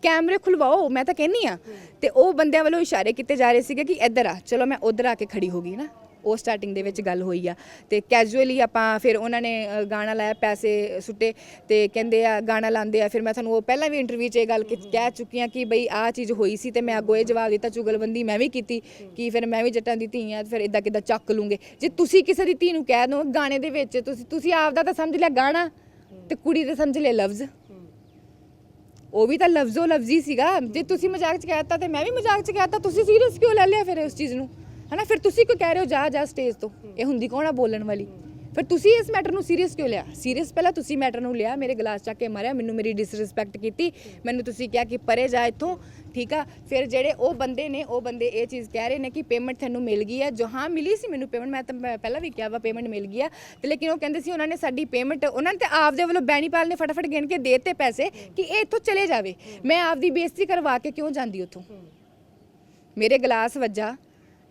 ਕੈਮਰੇ ਖੁਲਵਾਓ ਮੈਂ ਤਾਂ ਕਹਿੰਨੀ ਆ ਤੇ ਉਹ ਬੰਦਿਆਂ ਵੱਲੋਂ ਇਸ਼ਾਰੇ ਕੀਤੇ ਜਾ ਰਹੇ ਸੀਗੇ ਕਿ ਇੱਧਰ ਆ ਚਲੋ ਮੈਂ ਉੱਧਰ ਆ ਕੇ ਖੜੀ ਹੋ ਗਈ ਨਾ। ਉਹ ਸਟਾਰਟਿੰਗ ਦੇ ਵਿੱਚ ਗੱਲ ਹੋਈ ਆ। ਤੇ ਕੈਜੂਅਲੀ ਆਪਾਂ ਫਿਰ ਉਹਨਾਂ ਨੇ ਅ, ਗਾਣਾ ਲਾਇਆ ਪੈਸੇ ਸੁੱਟੇ। ਤੇ ਕਹਿੰਦੇ ਆ ਗਾਣਾ ਲਾਉਂਦੇ ਆ। ਫਿਰ ਮੈਂ ਤੁਹਾਨੂੰ ਉਹ ਪਹਿਲਾਂ ਵੀ ਇੰਟਰਵਿਊ 'ਚ ਇਹ ਗੱਲ ਕਿ ਕਹਿ ਚੁੱਕੀ ਆ ਕਿ ਬਈ ਆਹ ਚੀਜ਼ ਹੋਈ ਸੀ ਤੇ ਮੈਂ ਅੱਗੋਂ ਇਹ ਜਵਾਬ ਦਿੱਤਾ ਚੁਗਲਬੰਦੀ ਮੈਂ ਵੀ ਕੀਤੀ ਕਿ ਫਿਰ ਮੈਂ ਵੀ ਜੱਟਾਂ ਦੀ ਧੀ ਆ ਫਿਰ ਇਦਾਂ ਕਿਦਾਂ ਚੱਕ ਲੂੰਗੇ। ਜੇ ਤੁਸੀਂ ਕਿਸੇ ਦੀ ਧੀ ਨੂੰ ਕਹਿ ਦੋ ਗਾਣੇ ਦੇ ਵਿੱਚ ਤੁਸੀਂ ਤੁਸੀਂ ਆਪਦਾ ਤਾਂ ਸਮਝ ਲਿਆ ਗਾਣਾ। ਤੇ ਕੁੜੀ ਦੇ ਸਮਝ ਲਿਆ ਲਫ਼ਜ਼। ਉਹ ਵੀ ਤਾਂ ਲਫ਼ਜ਼ੋ ਲਫ਼ਜ਼ੀ ਸੀਗਾ। ਜੇ ਤੁਸੀਂ ਮਜ਼ਾਕ 'ਚ ਕਹਿਤਾ ਤੇ ਮੈਂ ਵੀ ਮਜ਼ਾਕ 'ਚ ਕਹਿਤਾ ਤੁਸੀਂ ਸੀਰੀਅਸ ਕਿਉਂ ਲੈ ਲਿਆ ਫਿਰ ਉਸ ਚੀਜ਼ ਨੂੰ? ਹਨਾ, ਫਿਰ ਤੁਸੀਂ ਕਿਉਂ ਕਹਿ ਰਹੇ ਹੋ, ਜਾ ਜਾ ਸਟੇਜ ਤੋਂ। ਇਹ ਹੁੰਦੀ ਕੌਣ ਆ ਬੋਲਣ ਵਾਲੀ? ਫਿਰ ਤੁਸੀਂ ਇਸ ਮੈਟਰ ਨੂੰ ਸੀਰੀਅਸ ਕਿਉਂ ਲਿਆ? ਸੀਰੀਅਸ ਪਹਿਲਾਂ ਤੁਸੀਂ ਮੈਟਰ ਨੂੰ ਲਿਆ, ਮੇਰੇ ਗਲਾਸ ਚੱਕ ਕੇ ਮਾਰਿਆ, ਮੈਨੂੰ ਮੇਰੀ ਡਿਸਰਿਸਪੈਕਟ ਕੀਤੀ, ਮੈਨੂੰ ਤੁਸੀਂ ਕਿਹਾ ਕਿ ਪਰੇ ਜਾ ਇੱਥੋਂ, ਠੀਕ ਆ? ਫਿਰ ਜਿਹੜੇ ਉਹ ਬੰਦੇ ਨੇ, ਉਹ ਬੰਦੇ ਇਹ ਚੀਜ਼ ਕਹਿ ਰਹੇ ਨੇ ਕਿ ਪੇਮੈਂਟ ਤੁਹਾਨੂੰ ਮਿਲ ਗਈ ਹੈ ਜੋ ਹਾਂ ਮਿਲੀ ਸੀ ਮੈਨੂੰ ਪੇਮੈਂਟ ਮੈਂ ਤਾਂ ਮੈਂ ਪਹਿਲਾਂ ਵੀ ਕਿਹਾ ਵਾ ਪੇਮੈਂਟ ਮਿਲ ਗਈ ਆ, ਤੇ ਲੇਕਿਨ ਉਹ ਕਹਿੰਦੇ ਸੀ ਉਹਨਾਂ ਨੇ ਸਾਡੀ ਪੇਮੈਂਟ ਉਹਨਾਂ ਨੇ ਤੇ ਆਪਦੇ ਵੱਲੋਂ ਬੈਣੀਪਾਲ ਨੇ ਫਟਾਫਟ ਗਿਣ ਕੇ ਦੇਤੇ ਪੈਸੇ ਕਿ ਇਹ ਇੱਥੋਂ ਚਲੇ ਜਾਵੇ। ਮੈਂ ਆਪਦੀ ਬੇਇੱਜ਼ਤੀ ਕਰਵਾ ਕੇ ਕਿਉਂ ਜਾਂਦੀ ਉੱਥੋਂ? ਮੇਰੇ ਗਲਾਸ ਵੱਜਾ।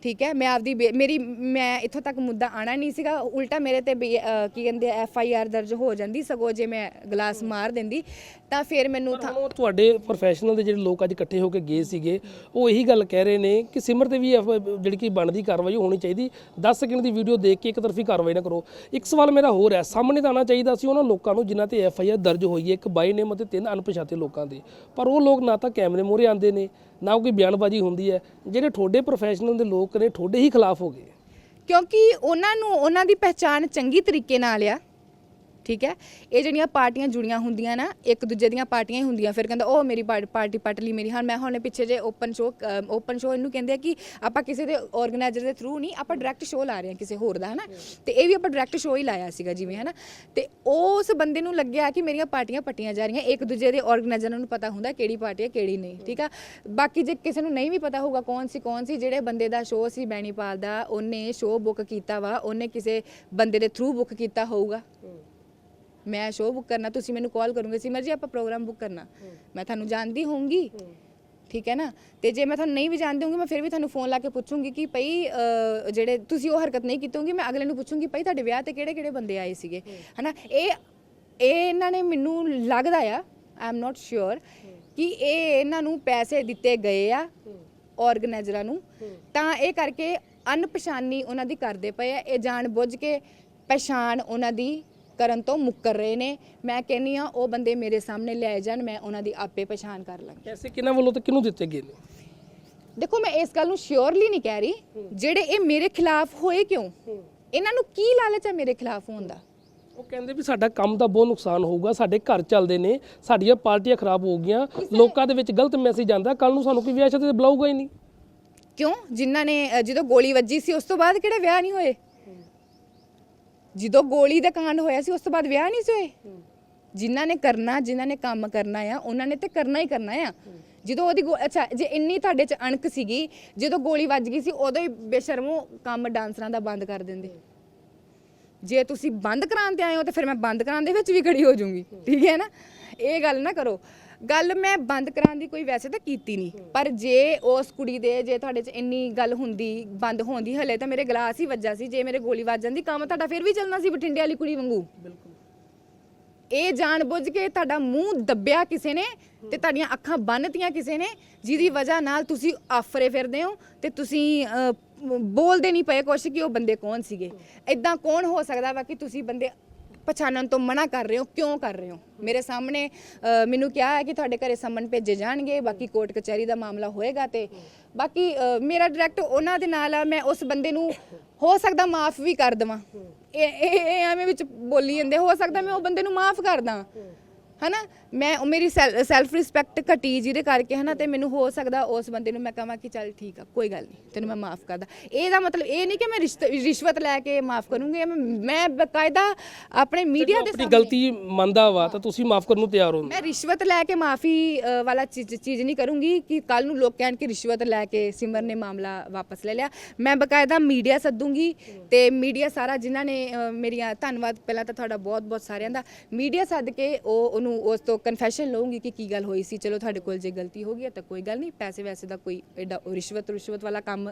ਠੀਕ ਹੈ ਮੈਂ ਆਪਦੀ ਬੇ- ਮੇਰੀ ਮੈਂ ਇੱਥੋਂ ਤੱਕ ਮੁੱਦਾ ਆਣਾ ਨਹੀਂ ਸੀਗਾ। ਉਲਟਾ ਮੇਰੇ ਤੇ ਬੇ- ਅਹ ਕੀ ਕਹਿੰਦੇ ਐਫ ਆਈ ਆਰ ਦਰਜ ਹੋ ਜਾਂਦੀ ਸਗੋਂ ਜੇ ਮੈਂ ਗਲਾਸ ਮਾਰ ਦਿੰਦੀ ਤਾਂ ਫਿਰ ਮੈਨੂੰ ਥਾਂ- ਉਹ ਤੁਹਾਡੇ ਪ੍ਰੋਫੈਸ਼ਨਲ ਦੇ ਜਿਹੜੇ ਲੋਕ ਅੱਜ ਇਕੱਠੇ ਹੋ ਕੇ ਗਏ ਸੀਗੇ ਉਹ ਇਹੀ ਗੱਲ ਕਹਿ ਰਹੇ ਨੇ ਕਿ ਸਿਮਰ ਤੇ ਵੀ ਐਫ- ਜਿਹੜੀ ਕਿ ਬਣਦੀ ਕਾਰਵਾਈ ਹੋਣੀ ਚਾਹੀਦੀ। 10 ਸੈਕਿੰਡ ਦੀ ਵੀਡੀਓ ਦੇਖ ਕੇ ਇੱਕ ਤਰਫੀ ਕਾਰਵਾਈ ਨਾ ਕਰੋ। ਇੱਕ ਸਵਾਲ ਮੇਰਾ ਹੋਰ ਹੈ ਸਾਹਮਣੇ ਤਾਂ ਆਉਣਾ ਚਾਹੀਦਾ ਸੀ ਉਹਨਾਂ ਲੋਕਾਂ ਨੂੰ ਜਿਨ੍ਹਾਂ ਤੇ ਐਫ ਆਈ ਆਰ ਦਰਜ ਹੋਈ ਹੈ ਇੱਕ ਬਾਈ ਨੇਮ ਅਤੇ ਤਿੰਨ ਅਣਪਛਾਤੇ ਲੋਕਾਂ ਦੇ। ਪਰ ਉਹ ਲੋਕ ਨਾ ਤਾਂ ਕੈਮਰੇ ਮੂਹਰੇ ਆਉਂਦੇ ਨੇ ਨਾ ਕੋਈ ਬਿਆਨਬਾਜ਼ੀ ਹੁੰਦੀ ਹੈ। ਜਿਹੜੇ ਤੁਹਾਡੇ ਪ੍ਰੋਫੈਸ਼ਨਲ ਦੇ ਲੋਕ ਨੇ, ਤੁਹਾਡੇ ਹੀ ਖਿਲਾਫ ਹੋ ਗਏ। ਕਿਉਂਕਿ ਉਹਨਾਂ ਨੂੰ, ਉਹਨਾਂ ਦੀ ਪਹਿਚਾਣ ਚੰਗੀ ਤਰੀਕੇ ਨਾਲ ਆ। ਠੀਕ ਹੈ? ਇਹ ਜਿਹੜੀਆਂ ਪਾਰਟੀਆਂ ਜੁੜੀਆਂ ਹੁੰਦੀਆਂ ਨਾ, ਇੱਕ ਦੂਜੇ ਦੀਆਂ ਪਾਰਟੀਆਂ ਹੀ ਹੁੰਦੀਆਂ। ਫਿਰ ਕਹਿੰਦਾ, ਉਹ ਮੇਰੀ ਪਾਰ- ਪਾਰਟੀ ਪੱਟ ਲਈ ਮੇਰੀ, ਹਾਂ, ਮੈਂ ਹੁਣੇ ਪਿੱਛੇ ਜੇ ਓਪਨ ਸ਼ੋ ਓਪਨ ਸ਼ੋ ਇਹਨੂੰ ਕਹਿੰਦੇ ਆ ਕਿ ਆਪਾਂ ਕਿਸੇ ਦੇ ਆਰਗੇਨਾਈਜ਼ਰ ਦੇ ਥਰੂ ਨਹੀਂ, ਆਪਾਂ ਡਾਇਰੈਕਟ ਸ਼ੋ ਲਾ ਰਹੇ ਹਾਂ ਕਿਸੇ ਹੋਰ ਦਾ, ਹਨਾ? ਤੇ ਇਹ ਵੀ ਆਪਾਂ ਡਾਇਰੈਕਟ ਸ਼ੋ ਹੀ ਲਾਇਆ ਸੀਗਾ ਜਿਵੇਂ, ਹਨਾ? ਤੇ ਉਸ ਬੰਦੇ ਨੂੰ ਲੱਗਿਆ ਕਿ ਮੇਰੀਆਂ ਪਾਰਟੀਆਂ ਪੱਟੀਆਂ ਜਾ ਰਹੀਆਂ। ਇੱਕ ਦੂਜੇ ਦੇ ਆਰਗੇਨਾਈਜ਼ਰਾਂ ਨੂੰ ਪਤਾ ਹੁੰਦਾ ਕਿਹੜੀ ਪਾਰਟੀ ਹੈ, ਕਿਹੜੀ ਨਹੀਂ, ਠੀਕ ਆ? ਬਾਕੀ ਜੇ ਕਿਸੇ ਨੂੰ ਨਹੀਂ ਵੀ ਪਤਾ ਹੋਊਗਾ ਕੌਣ ਸੀ ਕੌਣ ਸੀ, ਜਿਹੜੇ ਬੰਦੇ ਦਾ ਸ਼ੋਅ ਸੀ ਬੈਣੀਪਾਲ ਦਾ, ਉਹਨੇ ਸ਼ੋਅ ਬੁੱਕ ਕੀਤਾ ਵਾ, ਉਹਨੇ ਕਿਸੇ ਬੰਦੇ ਦੇ ਥਰੂ ਬੁੱਕ ਕੀਤਾ ਹੋਊਗਾ। ਮੈਂ ਸ਼ੋਅ ਬੁੱਕ ਕਰਨਾ, ਤੁਸੀਂ ਮੈਨੂੰ ਕਾਲ ਕਰੋਗੇ, ਸਿਮਰ ਜੀ, ਆਪਾਂ ਪ੍ਰੋਗਰਾਮ ਬੁੱਕ ਕਰਨਾ। ਮੈਂ ਤੁਹਾਨੂੰ ਜਾਣਦੀ ਹੋਊਂਗੀ, ਠੀਕ ਹੈ ਨਾ? ਤੇ ਜੇ ਮੈਂ ਤੁਹਾਨੂੰ ਨਹੀਂ ਵੀ ਜਾਣਦੀ ਹੋਊਂਗੀ, ਮੈਂ ਫਿਰ ਵੀ ਤੁਹਾਨੂੰ ਫੋਨ ਲਾ ਕੇ ਪੁੱਛੂੰਗੀ ਕਿ ਭਈ ਜਿਹੜੇ ਤੁਸੀਂ ਉਹ ਹਰਕਤ ਨਹੀਂ ਕੀਤੀ ਹੋਊਗੀ, ਮੈਂ ਅਗਲੇ ਨੂੰ ਪੁੱਛੂੰਗੀ, ਭਈ ਤੁਹਾਡੇ ਵਿਆਹ ਤੇ ਕਿਹੜੇ ਕਿਹੜੇ ਬੰਦੇ ਆਏ ਸੀਗੇ? ਹਨਾ? ਇਹ ਇਹ ਇਹਨਾਂ ਨੇ ਮੈਨੂੰ ਲੱਗਦਾ ਆ ਆਈ ਐਮ ਨਾਟ ਸ਼ੋਰ ਕਿ ਇਹ ਇਹਨਾਂ ਨੂੰ ਪੈਸੇ ਦਿੱਤੇ ਗਏ ਆ ਆਰਗੇਨਾਈਜ਼ਰਾਂ ਨੂੰ। ਤਾਂ ਇਹ ਕਰਕੇ ਅਣਪਛਾਣੀ ਉਹਨਾਂ ਦੀ ਕਰਦੇ ਪਏ ਆ, ਇਹ ਜਾਣ ਬੁੱਝ ਕੇ ਪਛਾਣ ਉਹਨਾਂ ਦੀ ਕਰਨ ਤੋਂ ਮੁੱਕਰ ਰਹੇ ਨੇ। ਮੈਂ ਕਹਿੰਨੀ ਆ ਉਹ ਬੰਦੇ ਮੇਰੇ ਸਾਹਮਣੇ ਲਿਆਏ ਜਾਣ ਮੈਂ ਉਹਨਾਂ ਦੀ ਆਪੇ ਪਛਾਣ ਕਰ ਲਾਂਗੀ। ਪੈਸੇ ਕਿਹਨਾਂ ਵੱਲੋਂ ਤੇ ਕਿਹਨੂੰ ਦਿੱਤੇ ਗਏ ਨੇ? ਦੇਖੋ ਮੈਂ ਇਸ ਗੱਲ ਨੂੰ ਸ਼ਿਓਰਲੀ ਨਹੀਂ ਕਹਿ ਰਹੀ ਜਿਹੜੇ ਇਹ ਮੇਰੇ ਖਿਲਾਫ ਹੋਏ ਕਿਉਂ? ਇਹਨਾਂ ਨੂੰ ਕੀ ਲਾਲਚ ਹੈ ਮੇਰੇ ਖਿਲਾਫ ਹੋਣ ਦਾ? ਉਹ ਕਹਿੰਦੇ ਵੀ ਸਾਡਾ ਕੰਮ ਦਾ ਬਹੁਤ ਨੁਕਸਾਨ ਹੋਊਗਾ ਸਾਡੇ ਘਰ ਚੱਲਦੇ ਨੇ ਸਾਡੀਆਂ ਪਾਰਟੀਆਂ ਖਰਾਬ ਹੋ ਗਈਆਂ ਲੋਕਾਂ ਦੇ ਵਿੱਚ ਗਲਤ ਮੈਸੇਜ ਜਾਂਦਾ ਕੱਲ ਨੂੰ ਸਾਨੂੰ ਕੋਈ ਵਿਆਹ ਸ਼ਾਦੀ ਤੇ ਬੁਲਾਊਗਾ ਹੀ ਨਹੀਂ। ਕਿਉਂ? ਜਿਨ੍ਹਾਂ ਨੇ ਜਦੋਂ ਗੋਲੀ ਵੱਜੀ ਸੀ ਉਸ ਤੋਂ ਬਾਅਦ ਕਿਹੜੇ ਵਿਆਹ ਨਹੀਂ ਹੋਏ? ਜਦੋਂ ਗੋਲੀ ਦਾ ਕਾਂਡ ਹੋਇਆ ਸੀ ਉਸ ਤੋਂ ਬਾਅਦ ਵਿਆਹ ਨਹੀਂ ਸੀ ਹੋਏ? ਜਿਨ੍ਹਾਂ ਨੇ ਕਰਨਾ ਜਿਨ੍ਹਾਂ ਨੇ ਕੰਮ ਕਰਨਾ ਆ ਉਹਨਾਂ ਨੇ ਤੇ ਕਰਨਾ ਹੀ ਕਰਨਾ ਆ। ਜਦੋਂ ਉਹਦੀ ਗੋ- ਅੱਛਾ ਜੇ ਇੰਨੀ ਤੁਹਾਡੇ ਚ ਅਣਕ ਸੀਗੀ ਜਦੋਂ ਗੋਲੀ ਵੱਜ ਗਈ ਸੀ ਉਦੋਂ ਹੀ ਬੇਸ਼ਰਮੋ ਕੰਮ ਡਾਂਸਰਾਂ ਦਾ ਬੰਦ ਕਰ ਦਿੰਦੇ। ਜੇ ਤੁਸੀਂ ਬੰਦ ਕਰਾਉਣ ਤੇ ਆਏ ਹੋ ਤੇ ਫਿਰ ਮੈਂ ਬੰਦ ਕਰਾਉਣ ਦੇ ਵਿੱਚ ਵੀ ਖੜੀ ਹੋ ਜਾਊਂਗੀ। ਠੀਕ ਹੈ ਨਾ? ਇਹ ਗੱਲ ਨਾ ਕਰੋ। ਗੱਲ ਮੈਂ ਬੰਦ ਕਰਾਉਣ ਦੀ ਕੋਈ ਵੈਸੇ ਤਾਂ ਕੀਤੀ ਨਹੀਂ। ਪਰ ਜੇ ਉਸ ਕੁੜੀ ਦੇ ਜੇ ਤੁਹਾਡੇ 'ਚ ਇੰਨੀ ਗੱਲ ਹੁੰਦੀ ਬੰਦ ਹੋਂਦੀ ਹਲੇ ਤਾਂ ਮੇਰੇ ਗਲਾਸ ਹੀ ਵੱਜਾ ਸੀ। ਜੇ ਮੇਰੇ ਗੋਲੀ ਵੱਜ ਜਾਂਦੀ ਕੰਮ ਤੁਹਾਡਾ ਫਿਰ ਵੀ ਚੱਲਣਾ ਸੀ ਬਠਿੰਡੇ ਵਾਲੀ ਕੁੜੀ ਵਾਂਗੂ? ਬਿਲਕੁਲ। ਇਹ ਜਾਣ ਬੁੱਝ ਕੇ ਤੁਹਾਡਾ ਮੂੰਹ ਦੱਬਿਆ ਕਿਸੇ ਨੇ ਤੇ ਤੁਹਾਡੀਆਂ ਅੱਖਾਂ ਬੰਨਤੀਆਂ ਕਿਸੇ ਨੇ ਜਿਹਦੀ ਵਜ੍ਹਾ ਨਾਲ ਤੁਸੀਂ ਆਫਰੇ ਫਿਰਦੇ ਹੋ ਤੇ ਤੁਸੀਂ ਅਹ, ਬੋਲਦੇ ਨਹੀਂ ਪਏ ਕੁਛ ਕਿ ਉਹ ਬੰਦੇ ਕੌਣ ਸੀਗੇ। ਐਦਾਂ ਕੌਣ ਹੋ ਸਕਦਾ ਵਾ ਕਿ ਤੁਸੀਂ ਬੰਦੇ ਪਛਾਣਨ ਤੋਂ ਮਨਾ ਕਰ ਰਹੇ ਹੋ? ਕਿਉਂ ਕਰ ਰਹੇ ਹੋ? ਮੇਰੇ ਸਾਹਮਣੇ ਮੈਨੂੰ ਕਿਹਾ ਹੈ ਕਿ ਤੁਹਾਡੇ ਘਰੇ ਸੰਮਨ ਭੇਜੇ ਜਾਣਗੇ, ਬਾਕੀ ਕੋਰਟ ਕਚਹਿਰੀ ਦਾ ਮਾਮਲਾ ਹੋਏਗਾ ਤੇ ਬਾਕੀ ਮੇਰਾ ਡਾਇਰੈਕਟ ਉਹਨਾਂ ਦੇ ਨਾਲ ਆ, ਮੈਂ ਉਸ ਬੰਦੇ ਨੂੰ ਹੋ ਸਕਦਾ ਮਾਫ ਵੀ ਕਰ ਦੇਵਾਂ। ਇਹ ਇਹ ਇਹ ਐਵੇਂ ਵਿੱਚ ਬੋਲੀ ਜਾਂਦੇ, ਹੋ ਸਕਦਾ ਮੈਂ ਉਹ ਬੰਦੇ ਨੂੰ ਮਾਫ ਕਰ ਦਾਂ। ਹਨਾ? ਮੈਂ ਉਹ ਮੇਰੀ ਸੈਲਫ ਰਿਸਪੈਕਟ ਘਟੀ ਜਿਹਦੇ ਕਰਕੇ ਹਨਾ ਤੇ ਮੈਨੂੰ ਹੋ ਸਕਦਾ ਉਸ ਬੰਦੇ ਨੂੰ ਮੈਂ ਕਹਾਂ ਕਿ ਚੱਲ ਠੀਕ ਆ ਕੋਈ ਗੱਲ ਨਹੀਂ ਤੈਨੂੰ ਮੈਂ ਮਾਫ ਕਰਦਾ। ਇਹਦਾ ਮਤਲਬ ਇਹ ਨਹੀਂ ਕਿ ਮੈਂ ਰਿਸ਼ਤ- ਰਿਸ਼ਵਤ ਲੈ ਕੇ ਮਾਫ ਕਰੂੰਗੀ ਮੈਂ- ਮੈਂ ਬਕਾਇਦਾ ਆਪਣੇ ਮੀਡੀਆ ਦੇ ਆਪਣੀ ਸਾਹਮਣੇ ਗਲਤੀ ਮੰਨਦਾ ਵਾ ਤਾਂ ਤੁਸੀਂ ਮਾਫ ਕਰਨ ਨੂੰ ਤਿਆਰ ਹੋ। ਮੈਂ ਰਿਸ਼ਵਤ ਲੈ ਕੇ ਮਾਫੀ ਵਾਲਾ ਚੀਜ਼ ਚੀਜ਼ ਨਹੀਂ ਕਰੂੰਗੀ ਕਿ ਕੱਲ ਨੂੰ ਲੋਕ ਕਹਿਣ ਕਿ ਰਿਸ਼ਵਤ ਲੈ ਕੇ ਸਿਮਰ ਨੇ ਮਾਮਲਾ ਵਾਪਸ ਲੈ ਲਿਆ। ਮੈਂ ਬਕਾਇਦਾ ਮੀਡੀਆ ਸੱਦੂੰਗੀ ਤੇ ਮੀਡੀਆ ਸਾਰਾ ਜਿਨ੍ਹਾਂ ਨੇ ਅ, ਮੇਰੀਆਂ ਧੰਨਵਾਦ ਪਹਿਲਾਂ ਤਾਂ ਤੁਹਾਡਾ ਬਹੁਤ ਬਹੁਤ ਸਾਰਿਆਂ ਦਾ। ਮੀਡੀਆ ਸੱਦ ਕੇ ਉਹ ਉਹਨੂੰ ਉਸ ਤੋਂ ਕਨਫੈਸ਼ਨ ਲਵਾਂਗੀ ਕਿ ਕੀ ਗੱਲ ਹੋਈ ਸੀ ਚਲੋ ਤੁਹਾਡੇ ਕੋਲ ਜੇ ਗਲਤੀ ਹੋ ਗਈ ਹੈ ਤਾਂ ਕੋਈ ਗੱਲ ਨਹੀਂ ਪੈਸੇ ਵੈਸੇ ਦਾ ਕੋਈ ਐਡਾ ਰਿਸ਼ਵਤ ਰਿਸ਼ਵਤ ਵਾਲਾ ਕੰਮ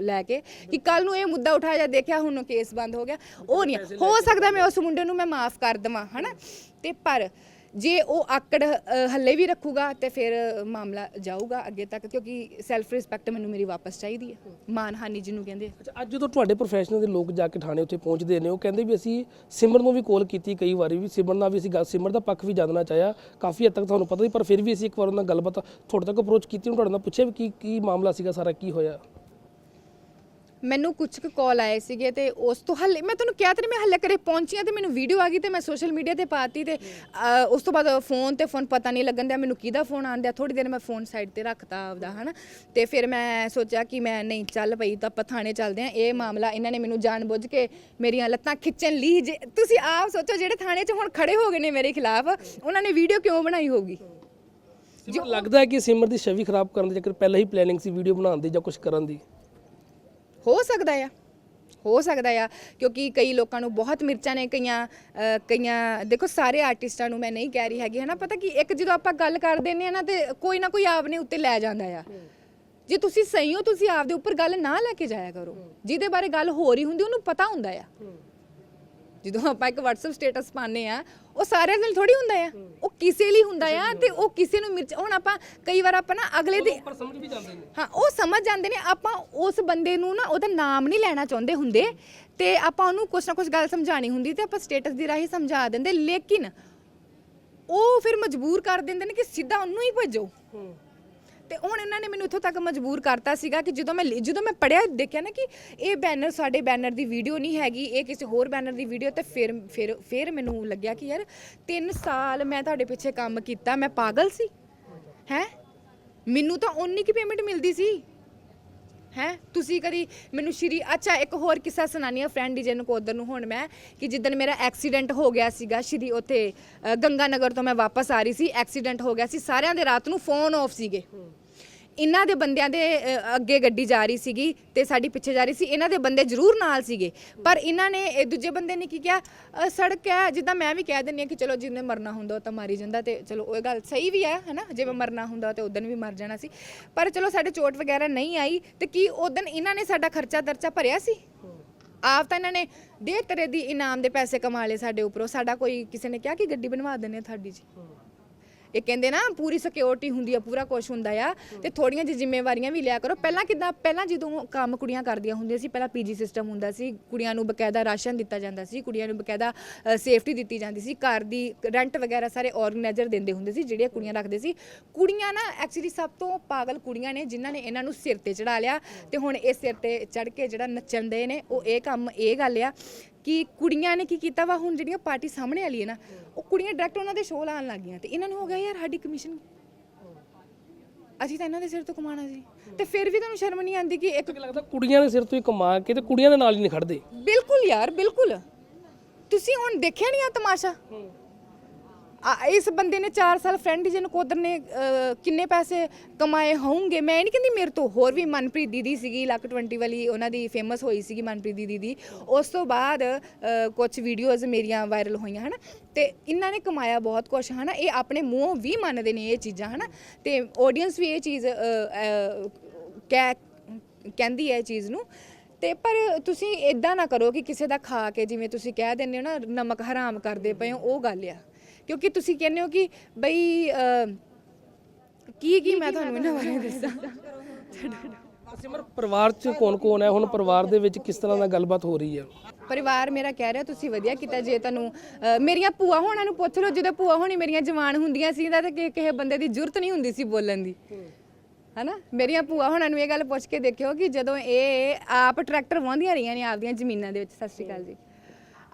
ਲੈ ਕੇ ਕਿ ਕੱਲ ਨੂੰ ਇਹ ਮੁੱਦਾ ਉਠਾਇਆ ਜਾਂ ਦੇਖਿਆ ਹੁਣ ਕੇਸ ਬੰਦ ਹੋ ਗਿਆ ਉਹ ਨਹੀਂ ਹੈ। ਹੋ ਸਕਦਾ ਮੈਂ ਉਸ ਮੁੰਡੇ ਨੂੰ ਮੈਂ ਮਾਫ ਕਰ ਦਵਾਂ ਹਨਾ ਤੇ ਪਰ ਜੇ ਉਹ ਆਕੜ ਅ, ਹੱਲੇ ਵੀ ਰੱਖੂਗਾ ਤੇ ਫਿਰ ਮਾਮਲਾ ਜਾਊਗਾ ਅੱਗੇ ਤੱਕ ਕਿਉਂਕਿ ਸੈਲਫ ਰਿਸਪੈਕਟ ਮੈਨੂੰ ਮੇਰੀ ਵਾਪਸ ਚਾਹੀਦੀ ਹੈ ਮਾਨਹਾਨੀ ਜਿਹਨੂੰ ਕਹਿੰਦੇ ਆ। ਅੱਛਾ ਅੱਜ ਜਦੋਂ ਤੁਹਾਡੇ ਪ੍ਰੋਫੈਸ਼ਨਲ ਦੇ ਲੋਕ ਜਾ ਕੇ ਥਾਣੇ ਉੱਥੇ ਪਹੁੰਚਦੇ ਨੇ ਉਹ ਕਹਿੰਦੇ ਵੀ ਅਸੀਂ ਸਿਮਰ ਨੂੰ ਵੀ ਕਾਲ ਕੀਤੀ ਕਈ ਵਾਰੀ ਵੀ ਸਿਮਰ ਨਾਲ ਵੀ ਅਸੀਂ ਗੱਲ ਸਿਮਰ ਦਾ ਪੱਖ ਵੀ ਜਾਣਨਾ ਚਾਹਿਆ ਕਾਫੀ ਹੱਦ ਤੱਕ ਤੁਹਾਨੂੰ ਪਤਾ ਸੀ ਪਰ ਫਿਰ ਵੀ ਅਸੀਂ ਇੱਕ ਵਾਰ ਉਹਨਾਂ ਨਾਲ ਗੱਲਬਾਤ ਤੁਹਾਡੇ ਤੱਕ ਅਪਰੋਚ ਕੀਤੀ ਉਹਨਾਂ ਤੁਹਾਡੇ ਨਾਲ ਪੁੱਛਿਆ ਵੀ ਕੀ ਕੀ ਮਾਮਲਾ ਸੀਗਾ ਸਾਰਾ ਕੀ ਹੋਇਆ ਮੈਨੂੰ ਕੁਝ ਕੁ ਕਾਲ ਆਏ ਸੀਗੇ ਤੇ ਉਸ ਤੋਂ ਹੱਲੇ ਮੈਂ ਤੁਹਾਨੂੰ ਕਿਹਾ ਤੇ ਮੈਂ ਹੱਲੇ ਕਰੇ ਪਹੁੰਚੀ ਹਾਂ ਤੇ ਮੈਨੂੰ ਵੀਡੀਓ ਆ ਗਈ ਤੇ ਮੈਂ ਸੋਸ਼ਲ ਮੀਡੀਆ ਤੇ ਪਾਤੀ ਤੇ ਅ, ਉਸ ਤੋਂ ਬਾਅਦ ਫੋਨ ਤੇ ਫੋਨ ਪਤਾ ਨਹੀਂ ਲੱਗਣ ਦਿਆ ਮੈਨੂੰ ਕਿਹਦਾ ਫੋਨ ਆਂਦਿਆ ਥੋੜੀ ਦੇਰ ਮੈਂ ਫੋਨ ਸਾਈਡ ਤੇ ਰੱਖਤਾ ਆਪਦਾ ਹਨਾ? ਤੇ ਫਿਰ ਮੈਂ ਸੋਚਿਆ ਕਿ ਮੈਂ ਨਹੀਂ ਚੱਲ ਪਈ ਤਾਂ ਆਪਾਂ ਥਾਣੇ ਚੱਲਦੇ ਆ ਇਹ ਮਾਮਲਾ ਇਹਨਾਂ ਨੇ ਮੈਨੂੰ ਜਾਣ ਬੁੱਝ ਕੇ ਮੇਰੀਆਂ ਲੱਤਾਂ ਖਿੱਚਣ ਲਈ ਜੇ ਤੁਸੀਂ ਆਪ ਸੋਚੋ ਜਿਹੜੇ ਥਾਣੇ 'ਚ ਹੁਣ ਖੜੇ ਹੋ ਗਏ ਨੇ ਮੇਰੇ ਖਿਲਾਫ ਉਹਨਾਂ ਨੇ ਵੀਡੀਓ ਕਿਉਂ ਬਣਾਈ ਹੋਊਗੀ? ਜੋ ਲੱਗਦਾ ਹੈ ਕਿ ਸਿਮਰ ਦੀ ਛਵੀ ਖਰਾਬ ਕਰਨ ਦੀ ਜੇਕਰ ਪਹਿਲਾਂ ਹੀ ਪਲੈਨਿੰਗ ਸੀ ਵੀਡੀਓ ਬਣਾਉਣ ਦੀ ਜਾਂ ਕੁਝ ਕਰਨ ਦੀ। ਹੋ ਸਕਦਾ ਆ ਹੋ ਸਕਦਾ ਆ ਕਿਉਂਕਿ ਕਈ ਲੋਕਾਂ ਨੂੰ ਬਹੁਤ ਮਿਰਚਾਂ ਨੇ ਕਈਆਂ ਕਈਆਂ ਦੇਖੋ ਸਾਰੇ ਆਰਟਿਸਟਾਂ ਨੂੰ ਮੈਂ ਨਹੀਂ ਕਹਿ ਰਹੀ ਹੈਗੀ ਹਨਾ ਪਤਾ ਕੀ ਇੱਕ ਜਦੋਂ ਆਪਾਂ ਗੱਲ ਕਰ ਦਿੰਦੇ ਆ ਨਾ ਤੇ ਕੋਈ ਨਾ ਕੋਈ ਆਪਨੇ ਉੱਤੇ ਲੈ ਜਾਂਦਾ ਆ। ਜੇ ਤੁਸੀਂ ਸਹੀ ਹੋ ਤੁਸੀਂ ਆਪਦੇ ਉੱਪਰ ਗੱਲ ਨਾ ਲੈ ਕੇ ਜਾਇਆ ਕਰੋ ਜਿਹਦੇ ਬਾਰੇ ਗੱਲ ਹੋ ਰਹੀ ਹੁੰਦੀ ਉਹਨੂੰ ਪਤਾ ਹੁੰਦਾ ਆ। ਜਦੋਂ ਆਪਾਂ ਇੱਕ WhatsApp ਸਟੇਟਸ ਪਾਉਂਦੇ ਆ ਉਹ ਸਾਰਿਆਂ ਨਾਲ ਥੋੜੀ ਹੁੰਦਾ ਆ। ਉਹ ਕਿਸੇ ਲਈ ਹੁੰਦਾ ਆ ਤੇ ਉਹ ਕਿਸੇ ਨੂੰ ਮਿਰਚ ਹੁਣ ਆਪਾਂ ਕਈ ਵਾਰ ਆਪਾਂ ਨਾ ਅਗਲੇ ਦੇ ਪਰ ਸਮਝ ਵੀ ਜਾਂਦੇ ਨੇ। ਹਾਂ ਉਹ ਸਮਝ ਜਾਂਦੇ ਨੇ। ਆਪਾਂ ਉਸ ਬੰਦੇ ਨੂੰ ਨਾ ਉਹਦਾ ਨਾਮ ਨਹੀਂ ਲੈਣਾ ਚਾਹੁੰਦੇ ਹੁੰਦੇ। ਤੇ ਆਪਾਂ ਉਹਨੂੰ ਕੁਛ ਨਾ ਕੁਛ ਗੱਲ ਸਮਝਾਣੀ ਹੁੰਦੀ ਤੇ ਆਪਾਂ ਸਟੇਟਸ ਦੀ ਰਾਹੀਂ ਸਮਝਾ ਦਿੰਦੇ। ਲੇਕਿਨ ਉਹ ਫਿਰ ਮਜਬੂਰ ਕਰ ਦਿੰਦੇ ਨੇ ਕਿ ਸਿੱਧਾ ਉਹਨੂੰ ਹੀ ਭੇਜੋ। ਤੇ ਹੁਣ ਇਹਨਾਂ ਨੇ ਮੈਨੂੰ ਇੱਥੋਂ ਤੱਕ ਮਜਬੂਰ ਕਰਤਾ ਸੀਗਾ ਕਿ ਜਦੋਂ ਮੈਂ ਲਿ- ਜਦੋਂ ਮੈਂ ਪੜਿਆ ਦੇਖਿਆ ਨਾ ਕਿ ਇਹ ਬੈਨਰ, ਸਾਡੇ ਬੈਨਰ ਦੀ ਵੀਡੀਓ ਨਹੀਂ ਹੈਗੀ, ਇਹ ਕਿਸੇ ਹੋਰ ਬੈਨਰ ਦੀ ਵੀਡੀਓ ਤੇ ਫਿਰ ਫਿਰ ਫਿਰ ਮੈਨੂੰ ਲੱਗਿਆ ਕਿ ਯਾਰ 3 ਸਾਲ ਮੈਂ ਤੁਹਾਡੇ ਪਿੱਛੇ ਕੰਮ ਕੀਤਾ, ਮੈਂ ਪਾਗਲ ਸੀ? ਹੈ? ਮੈਨੂੰ ਤਾਂ ਉਨੀ ਕੀ ਪੇਮੈਂਟ ਮਿਲਦੀ ਸੀ। ਹੈ? ਤੁਸੀਂ ਕਦੀ ਮੈਨੂੰ ਸ਼੍ਰੀ ਅੱਛਾ ਇੱਕ ਹੋਰ ਕਿੱਸਾ ਸੁਣਾਨੀ ਆ ਫਰੈਂਡ ਜਿਹਨੂੰ ਕੋਦਰ ਨੂੰ ਹੁਣ ਮੈਂ ਕਿ ਜਿੱਦਣ ਮੇਰਾ ਐਕਸੀਡੈਂਟ ਹੋ ਗਿਆ ਸੀਗਾ ਸ਼੍ਰੀ ਉੱਥੇ ਅ, ਗੰਗਾ ਨਗਰ ਤੋਂ ਮੈਂ ਵਾਪਸ ਆ ਰਹੀ ਸੀ ਐਕਸੀਡੈਂਟ ਹੋ ਗਿਆ ਸੀ ਸਾਰਿਆਂ ਦੇ ਰਾਤ ਨੂੰ ਫੋਨ ਆਫ ਸੀਗੇ। ਇਹਨਾਂ ਦੇ ਬੰਦਿਆਂ ਦੇ ਅ, ਅੱਗੇ ਗੱਡੀ ਜਾ ਰਹੀ ਸੀਗੀ ਤੇ ਸਾਡੀ ਪਿੱਛੇ ਜਾ ਰਹੀ ਸੀ ਇਹਨਾਂ ਦੇ ਬੰਦੇ ਜ਼ਰੂਰ ਨਾਲ ਸੀਗੇ। ਪਰ ਇਹਨਾਂ ਨੇ ਇਹ ਦੂਜੇ ਬੰਦੇ ਨੇ ਕੀ ਕਿਹਾ? ਅ, ਸੜਕ ਹੈ ਜਿੱਦਾਂ ਮੈਂ ਵੀ ਕਹਿ ਦਿੰਦੀ ਹਾਂ ਕਿ ਚਲੋ ਜਿਹਨੇ ਮਰਨਾ ਹੁੰਦਾ ਉਹ ਤਾਂ ਮਾਰੀ ਜਾਂਦਾ ਤੇ ਚਲੋ ਉਹ ਗੱਲ ਸਹੀ ਵੀ ਹੈ ਹਨਾ? ਜਿਵੇਂ ਮਰਨਾ ਹੁੰਦਾ ਤੇ ਉਦੋਂ ਵੀ ਮਰ ਜਾਣਾ ਸੀ। ਪਰ ਚਲੋ ਸਾਡੇ ਚੋਟ ਵਗੈਰਾ ਨਹੀਂ ਆਈ ਤੇ ਕੀ ਉਦੋਂ ਇਹਨਾਂ ਨੇ ਸਾਡਾ ਖਰਚਾ ਦਰਚਾ ਭਰਿਆ ਸੀ? ਆਪ ਤਾਂ ਇਹਨਾਂ ਨੇ ਦੇ ਤਰ੍ਹਾਂ ਦੀ ਇਨਾਮ ਦੇ ਪੈਸੇ ਕਮਾ ਲਏ ਸਾਡੇ ਉੱਪਰੋਂ। ਸਾਡਾ ਕੋਈ ਕਿਸੇ ਨੇ ਕਿਹਾ ਕਿ ਗੱਡੀ ਬਣਵਾ ਦਿੰਦੇ ਦਿੰਨੇ ਤੁਹਾਡੀ ਜੀ? ਇਹ ਕਹਿੰਦੇ ਨਾ, ਪੂਰੀ ਸਿਕਿਉਰਿਟੀ ਹੁੰਦੀ ਆ, ਪੂਰਾ ਕੁਝ ਹੁੰਦਾ ਆ। ਤੇ ਥੋੜੀਆਂ ਜਿਹੀ ਜ਼ਿੰਮੇਵਾਰੀਆਂ ਵੀ ਲਿਆ ਕਰੋ। ਪਹਿਲਾਂ ਕਿਦਾਂ, ਪਹਿਲਾਂ ਜਦੋਂ ਕੰਮ ਕੁੜੀਆਂ ਕਰਦੀਆਂ ਹੁੰਦੀਆਂ ਸੀ, ਪਹਿਲਾਂ ਪੀਜੀ ਸਿਸਟਮ ਹੁੰਦਾ ਸੀ, ਕੁੜੀਆਂ ਨੂੰ ਬਕਾਇਦਾ ਰਾਸ਼ਨ ਦਿੱਤਾ ਜਾਂਦਾ ਸੀ, ਕੁੜੀਆਂ ਨੂੰ ਬਕਾਇਦਾ ਸੇਫਟੀ ਦਿੱਤੀ ਜਾਂਦੀ ਸੀ, ਘਰ ਦੀ ਰੈਂਟ ਵਗੈਰਾ ਸਾਰੇ ਆਰਗੇਨਾਈਜ਼ਰ ਦਿੰਦੇ ਹੁੰਦੇ ਸੀ, ਜਿਹੜੀਆਂ ਕੁੜੀਆਂ ਰੱਖਦੇ ਸੀ। ਕੁੜੀਆਂ ਨਾ ਐਕਚੁਅਲੀ ਸਭ ਤੋਂ ਪਾਗਲ ਕੁੜੀਆਂ ਨੇ, ਜਿਨ੍ਹਾਂ ਨੇ ਇਹਨਾਂ ਨੂੰ ਸਿਰ ਤੇ ਚੜਾ ਲਿਆ। ਤੇ ਹੁਣ ਇਹ ਸਿਰ ਤੇ ਚੜ ਕੇ ਜਿਹੜਾ ਨੱਚਣ ਦੇ ਨੇ, ਉਹ ਇਹ ਕੰਮ, ਇਹ ਗੱਲ ਆ ਕਿ ਕੁੜੀਆਂ ਨੇ ਕੀ ਕੀਤਾ ਵਾ, ਹੁਣ ਜਿਹੜੀਆਂ ਪਾਰਟੀ ਸਾਹਮਣੇ ਵਾਲੀ ਹੈ ਨਾ ਉਹ ਕੁੜੀਆਂ ਡਾਇਰੈਕਟ ਉਹਨਾਂ ਦੇ ਸ਼ੋਅ ਲਾਉਣ ਲੱਗ ਗਈਆਂ ਤੇ ਇਹਨਾਂ ਨੂੰ ਹੋ ਗਿਆ ਯਾਰ ਸਾਡੀ ਕਮਿਸ਼ਨ ਅਸੀਂ ਤਾਂ ਇਹਨਾਂ ਦੇ ਸਿਰ ਤੋਂ ਕਮਾਣਾ ਸੀ। ਤੇ ਫਿਰ ਵੀ ਤੁਹਾਨੂੰ ਸ਼ਰਮ ਨਹੀਂ ਆਉਂਦੀ ਕਿ ਇੱਕ ਲੱਗਦਾ ਕੁੜੀਆਂ ਦੇ ਸਿਰ ਤੋਂ ਹੀ ਕਮਾ ਕੇ ਤੇ ਕੁੜੀਆਂ ਦੇ ਨਾਲ ਹੀ ਨਹੀਂ ਖੜਦੇ। ਬਿਲਕੁਲ ਯਾਰ ਬਿਲਕੁਲ। ਤੁਸੀਂ ਹੁਣ ਦੇਖਿਆ ਨਹੀਂ ਆ ਤਮਾਸ਼ਾ? ਆ ਇਸ ਬੰਦੇ ਨੇ 4 ਸਾਲ ਫਰੈਂਡ ਜਿਹਨੂੰ ਕੋਦਰ ਨੇ ਅਹ, ਕਿੰਨੇ ਪੈਸੇ ਕਮਾਏ ਹੋਣਗੇ? ਮੈਂ ਇਹ ਨਹੀਂ ਕਹਿੰਦੀ ਮੇਰੇ ਤੋਂ ਹੋਰ ਵੀ ਮਨਪ੍ਰੀਤ ਦੀਦੀ ਸੀਗੀ ਲੱਕ 20 ਵਾਲੀ ਉਹਨਾਂ ਦੀ ਫੇਮਸ ਹੋਈ ਸੀਗੀ ਮਨਪ੍ਰੀਤ ਦੀਦੀ। ਦੀ ਉਸ ਤੋਂ ਬਾਅਦ ਕੁਝ ਵੀਡੀਓਜ਼ ਮੇਰੀਆਂ ਵਾਇਰਲ ਹੋਈਆਂ ਹਨਾ? ਤੇ ਇਹਨਾਂ ਨੇ ਕਮਾਇਆ ਬਹੁਤ ਕੁਝ ਹਨਾ? ਇਹ ਆਪਣੇ ਮੂੰਹੋਂ ਵੀ ਮੰਨਦੇ ਨੇ ਇਹ ਚੀਜ਼ਾਂ ਹਨਾ? ਤੇ ਆਡੀਅנס ਵੀ ਇਹ ਚੀਜ਼ ਅਹ, ਅਹ, ਕਹਿ ਕਹਿੰਦੀ ਹੈ ਇਹ ਚੀਜ਼ ਨੂੰ। ਤੇ ਪਰ ਤੁਸੀਂ ਇਦਾਂ ਨਾ ਕਰੋ ਕਿ ਕਿਸੇ ਦਾ ਖਾ ਕੇ ਜਿਵੇਂ ਤੁਸੀਂ ਕਹਿ ਦਿੰਦੇ ਹੋ ਨਾ ਨਮਕ ਹਰਾਮ ਕਰਦੇ ਪਏ ਹੋ ਉਹ ਗੱਲ ਆ। ਕਿਉਂਕਿ ਤੁਸੀਂ ਕਹਿੰਦੇ ਹੋ ਕਿ ਬਈ ਕੀ ਕੀ ਮੈਂ ਤੁਹਾਨੂੰ ਇਹਨਾਂ ਬਾਰੇ ਦੱਸਾਂ? ਸਿਮਰ ਪਰਿਵਾਰ 'ਚ ਕੌਣ ਕੌਣ ਹੈ? ਹੁਣ ਪਰਿਵਾਰ ਦੇ ਵਿੱਚ ਕਿਸ ਤਰ੍ਹਾਂ ਦਾ ਗੱਲਬਾਤ ਹੋ ਰਹੀ ਹੈ ਪਰਿਵਾਰ ਮੇਰਾ ਕਹਿ ਰਿਹਾ ਤੁਸੀਂ ਵਧੀਆ ਕੀਤਾ ਜੇ ਤੁਹਾਨੂੰ ਮੇਰੀਆਂ ਭੂਆ ਹੋਣਾ ਨੂੰ ਪੁੱਛ ਲਓ ਜਦੋਂ ਭੂਆ ਹੋਣੀ ਮੇਰੀਆਂ ਜਵਾਨ ਹੁੰਦੀਆਂ ਸੀ ਤਾਂ ਕਿ ਕਿਸੇ ਬੰਦੇ ਦੀ ਜ਼ਰੂਰਤ ਨਹੀਂ ਹੁੰਦੀ ਸੀ ਬੋਲਣ ਦੀ। ਹਨਾ? ਮੇਰੀਆਂ ਭੂਆ ਹੋਣਾ ਨੂੰ ਇਹ ਗੱਲ ਪੁੱਛ ਕੇ ਦੇਖਿਓ ਕਿ ਜਦੋਂ ਇਹ ਆਪ ਟਰੈਕਟਰ ਵਾਹੁੰਦੀਆਂ ਰਹੀਆਂ ਨੇ ਆਪਦੀਆਂ ਜ਼ਮੀਨਾਂ ਦੇ ਵਿੱਚ ਸਤਿ ਸ਼੍ਰੀ ਅਕਾਲ ਜੀ।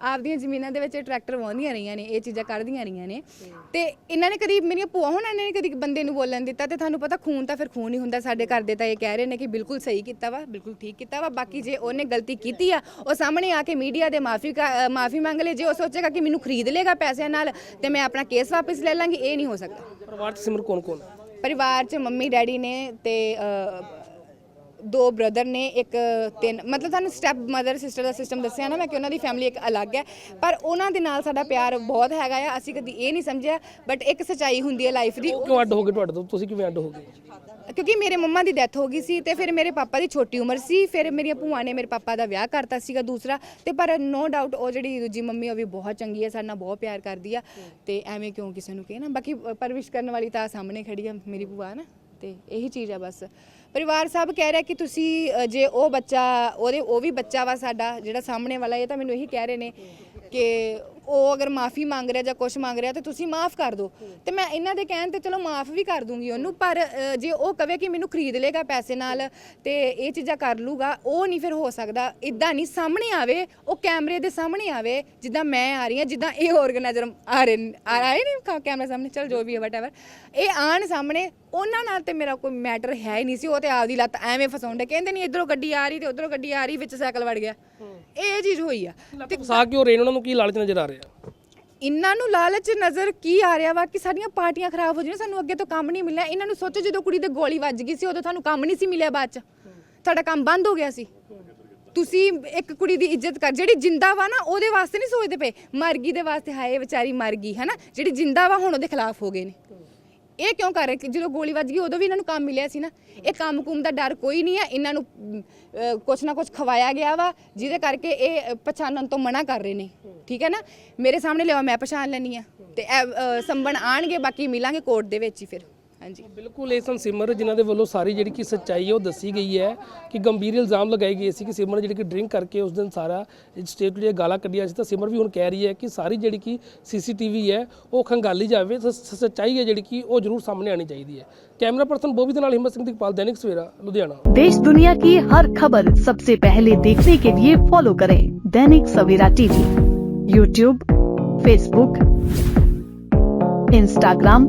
ਆਪਦੀਆਂ ਜ਼ਮੀਨਾਂ ਦੇ ਵਿੱਚ ਟਰੈਕਟਰ ਵਾਹੁੰਦੀਆਂ ਰਹੀਆਂ ਨੇ ਇਹ ਚੀਜ਼ਾਂ ਕੱਢਦੀਆਂ ਰਹੀਆਂ ਨੇ। ਤੇ ਇਹਨਾਂ ਨੇ ਕਦੀ ਮੇਰੀਆਂ ਭੂਆ ਹੋਣਾ ਨੇ ਕਦੀ ਬੰਦੇ ਨੂੰ ਬੋਲਣ ਦਿੱਤਾ ਤੇ ਤੁਹਾਨੂੰ ਪਤਾ ਖੂਨ ਤਾਂ ਫਿਰ ਖੂਨ ਹੀ ਹੁੰਦਾ ਸਾਡੇ ਘਰ ਦੇ ਤਾਂ ਇਹ ਕਹਿ ਰਹੇ ਨੇ ਕਿ ਬਿਲਕੁਲ ਸਹੀ ਕੀਤਾ ਵਾ ਬਿਲਕੁਲ ਠੀਕ ਕੀਤਾ ਵਾ ਬਾਕੀ ਜੇ ਉਹਨੇ ਗਲਤੀ ਕੀਤੀ ਆ ਉਹ ਸਾਹਮਣੇ ਆ ਕੇ ਮੀਡੀਆ ਦੇ ਮਾਫੀ ਮਾਫੀ ਮੰਗ ਲੇ ਜੇ ਉਹ ਸੋਚੇਗਾ ਕਿ ਮੈਨੂੰ ਖਰੀਦ ਲੇਗਾ ਪੈਸਿਆਂ ਨਾਲ ਤੇ ਮੈਂ ਆਪਣਾ ਕੇਸ ਵਾਪਸ ਲੈ ਲਾਂਗੀ ਇਹ ਨਹੀਂ ਹੋ ਸਕਦਾ। ਪਰਿਵਾਰ 'ਚ ਸਿਮਰ ਕੌਣ ਕੌਣ ਪਰਿਵਾਰ 'ਚ ਮੰਮੀ ਡੈਡੀ ਨੇ ਤੇ ਦੋ ਬ੍ਰਦਰ ਨੇ ਇੱਕ ਤਿੰਨ ਮਤਲਬ ਤੁਹਾਨੂੰ ਸਟੈਪ ਮਦਰ ਸਿਸਟਰ ਦਾ ਸਿਸਟਮ ਦੱਸਿਆ ਨਾ ਮੈਂ ਕਿ ਉਹਨਾਂ ਦੀ ਫੈਮਿਲੀ ਇੱਕ ਅਲੱਗ ਹੈ। ਪਰ ਉਹਨਾਂ ਦੇ ਨਾਲ ਸਾਡਾ ਪਿਆਰ ਬਹੁਤ ਹੈਗਾ ਆ ਅਸੀਂ ਕਦੀ ਇਹ ਨਹੀਂ ਸਮਝਿਆ ਬਟ ਇੱਕ ਸਚਾਈ ਹੁੰਦੀ ਹੈ ਲਾਈਫ ਦੀ। ਕਿਉਂ ਅੱਡ ਹੋ ਗਏ ਤੁਹਾਡੇ ਤੋਂ? ਤੁਸੀਂ ਕਿਵੇਂ ਅੱਡ ਹੋ ਗਏ? ਕਿਉਂਕਿ ਮੇਰੇ ਮੰਮਾ ਦੀ ਡੈਥ ਹੋ ਗਈ ਸੀ ਤੇ ਫਿਰ ਮੇਰੇ ਪਾਪਾ ਦੀ ਛੋਟੀ ਉਮਰ ਸੀ ਫਿਰ ਮੇਰੀਆਂ ਭੂਆ ਨੇ ਮੇਰੇ ਪਾਪਾ ਦਾ ਵਿਆਹ ਕਰਤਾ ਸੀਗਾ ਦੂਸਰਾ ਤੇ ਪਰ ਨੋ ਡਾਊਟ ਉਹ ਜਿਹੜੀ ਦੂਜੀ ਮੰਮੀ ਉਹ ਵੀ ਬਹੁਤ ਚੰਗੀ ਹੈ ਸਾਡੇ ਨਾਲ ਬਹੁਤ ਪਿਆਰ ਕਰਦੀ ਆ ਤੇ ਐਵੇਂ ਕਿਉਂ ਕਿਸੇ ਨੂੰ ਕਹੇ ਨਾ ਬਾਕੀ ਪਰਵਿਸ਼ ਕਰਨ ਵਾਲੀ ਤਾਂ ਸਾਹਮਣੇ ਖੜੀ ਆ ਮੇਰੀ ਭੂਆ ਨਾ ਤੇ ਇਹੀ ਚੀਜ਼ ਆ ਬਸ। ਪਰਿਵਾਰ ਸਾਹਿਬ ਕਹਿ ਰਿਹਾ ਕਿ ਤੁਸੀਂ ਜੇ ਉਹ ਬੱਚਾ, ਉਹਦੇ, ਉਹ ਵੀ ਬੱਚਾ ਵਾ ਸਾਡਾ, ਜਿਹੜਾ ਸਾਹਮਣੇ ਵਾਲਾ, ਇਹ ਤਾਂ ਮੈਨੂੰ ਇਹੀ ਕਹਿ ਰਹੇ ਨੇ ਕਿ ਉਹ ਅਗਰ ਮਾਫੀ ਮੰਗ ਰਿਹਾ ਜਾਂ ਕੁਝ ਮੰਗ ਰਿਹਾ ਤੇ ਤੁਸੀਂ ਮਾਫ ਕਰ ਦਿਓ। ਤੇ ਮੈਂ ਇਹਨਾਂ ਦੇ ਕਹਿਣ ਤੇ ਚਲੋ ਮਾਫ ਵੀ ਕਰ ਦੂੰਗੀ ਉਹਨੂੰ ਪਰ ਅ, ਜੇ ਉਹ ਕਵੇ ਕਿ ਮੈਨੂੰ ਖਰੀਦ ਲੇਗਾ ਪੈਸੇ ਨਾਲ ਤੇ ਇਹ ਚੀਜ਼ਾਂ ਕਰ ਲੂਗਾ ਉਹ ਨਹੀਂ ਫਿਰ ਹੋ ਸਕਦਾ। ਇਦਾਂ ਨਹੀਂ ਸਾਹਮਣੇ ਆਵੇ ਉਹ ਕੈਮਰੇ ਦੇ ਸਾਹਮਣੇ ਆਵੇ ਜਿੱਦਾਂ ਮੈਂ ਆ ਰਹੀ ਹਾਂ ਜਿੱਦਾਂ ਇਹ ਆਰਗੇਨਾਈਜ਼ਰ ਆ ਰਹੇ ਨੇ- ਆ ਰਹੇ ਨੇ ਕੈਮਰੇ ਸਾਹਮਣੇ ਚਲ ਜੋ ਵੀ ਹੈ ਵਟਐਵਰ ਇਹ ਆਣ ਸਾਹਮਣੇ ਉਹਨਾਂ ਨਾਲ ਤੇ ਮੇਰਾ ਕੋਈ ਮੈਟਰ ਹੈ ਹੀ ਨਹੀਂ ਸੀ ਉਹ ਤੇ ਆਪਦੀ ਲੱਤ ਐਵੇਂ ਫਸਾਉਂਦੇ ਕਹਿੰਦੇ ਨਹੀਂ ਇਧਰੋਂ ਗੱਡੀ ਆ ਰਹੀ ਤੇ ਉਧਰੋਂ ਗੱਡੀ ਆ ਰਹੀ ਵਿੱਚ ਸਾਈਕਲ ਵੜ ਗਿਆ। ਇਹ ਚੀਜ਼ ਹੋਈ ਆ। ਤੇ ਫਸਾ ਕੇ ਉਹ ਰੇਨ? ਉਹਨਾਂ ਨੂੰ ਕੀ ਲਾਲਚ ਨਜ਼ਰ ਆ ਰਿਹਾ? ਇਹਨਾਂ ਨੂੰ ਲਾਲਚ ਨਜ਼ਰ ਕੀ ਆ ਰਿਹਾ ਵਾ ਕਿ ਸਾਡੀਆਂ ਪਾਰਟੀਆਂ ਖਰਾਬ ਹੋ ਜਾਣ ਸਾਨੂੰ ਅੱਗੇ ਤੋਂ ਕੰਮ ਨਹੀਂ ਮਿਲਣਾ ਇਹਨਾਂ ਨੂੰ ਸੋਚੋ ਜਦੋਂ ਕੁੜੀ ਦੇ ਗੋਲੀ ਵੱਜ ਗਈ ਸੀ ਉਦੋਂ ਤੁਹਾਨੂੰ ਕੰਮ ਨਹੀਂ ਸੀ ਮਿਲਿਆ ਬਾਅਦ ਚ। ਤੁਹਾਡਾ ਕੰਮ ਬੰਦ ਹੋ ਗਿਆ ਸੀ। ਤੁਸੀਂ ਇੱਕ ਕੁੜੀ ਦੀ ਇੱਜ਼ਤ ਕਰ ਜਿਹੜੀ ਜਿੰਦਾ ਵਾ ਨਾ ਉਹਦੇ ਵਾਸਤੇ ਨਹੀਂ ਸੋਚਦੇ ਪਏ। ਮਰ ਗਈ ਦੇ ਵਾਸਤੇ ਹਾਏ ਵਿਚਾਰੀ ਮਰ ਗਈ ਹੈ ਨਾ ਜਿਹੜੀ ਜਿੰਦਾ ਵਾ ਹੁਣ ਉਹਦੇ ਖਿਲਾਫ ਹੋ ਗਏ ਨੇ। ਇਹ ਕਿਉਂ ਕਰ ਰਹੇ? ਕਿ ਜਦੋਂ ਗੋਲੀ ਵੱਜ ਗਈ ਉਦੋਂ ਵੀ ਇਹਨਾਂ ਨੂੰ ਕੰਮ ਮਿਲਿਆ ਸੀ ਨਾ। ਇਹ ਕੰਮ ਕੁਮ ਦਾ ਡਰ ਕੋਈ ਨਹੀਂ ਹੈ। ਇਹਨਾਂ ਨੂੰ ਅਮ, ਕੁਛ ਨਾ ਕੁਛ ਖਵਾਇਆ ਗਿਆ ਵਾ ਜਿਹਦੇ ਕਰਕੇ ਇਹ ਅ, ਪਛਾਣਨ ਤੋਂ ਮਨਾ ਕਰ ਰਹੇ ਨੇ। ਠੀਕ ਹੈ ਨਾ? ਮੇਰੇ ਸਾਹਮਣੇ ਲਿਆਓ ਮੈਂ ਪਛਾਣ ਲੈਣੀ ਆ ਤੇ ਇਹ, ਅ, ਸੰਬਣ ਆਣਗੇ ਬਾਕੀ ਮਿਲਾਂਗੇ ਕੋਰਟ ਦੇ ਵਿੱਚ ਹੀ ਫਿਰ। ਹਾਂਜੀ ਬਿਲਕੁਲ ਇਹ ਸਨ ਸਿਮਰ ਜਿਨ੍ਹਾਂ ਦੇ ਵੱਲੋਂ ਸਾਰੀ ਜਿਹੜੀ ਕਿ ਸੱਚਾਈ ਹੈ ਉਹ ਦੱਸੀ ਗਈ ਹੈ ਕਿ ਗੰਭੀਰ ਇਲਜ਼ਾਮ ਲਗਾਏ ਗਏ ਸੀ ਕਿ ਸਿਮਰ ਜਿਹੜੀ ਕਿ ਡਰਿੰਕ ਕਰਕੇ ਉਸ ਦਿਨ ਸਾਰਾ ਸਟੇਟ ਦੀਆਂ ਗਾਲਾਂ ਕੱਢੀਆਂ ਸੀ ਤਾਂ ਸਿਮਰ ਵੀ ਹੁਣ ਕਹਿ ਰਹੀ ਹੈ ਕਿ ਸਾਰੀ ਜਿਹੜੀ ਕਿ ਸੀਸੀਟੀਵੀ ਹੈ ਉਹ ਖੰਗਾਲੀ ਜਾਵੇ ਸ- ਸ- ਸੱਚਾਈ ਹੈ ਜਿਹੜੀ ਕਿ ਉਹ ਜ਼ਰੂਰ ਸਾਹਮਣੇ ਆਣੀ ਚਾਹੀਦੀ ਹੈ ਕੈਮਰਾ ਪਰਸਨ ਬੋਬੀ ਦੇ ਨਾਲ ਹਿੰਮਤ ਸਿੰਘ ਦੀਪਾਲ ਦੈਨਿਕ ਸਵੇਰਾ ਲੁਧਿਆਣਾ देश दुनिया की हर खबर सबसे पहले देखने के लिए फॉलो करें Dainik Savera TV YouTube Facebook Instagram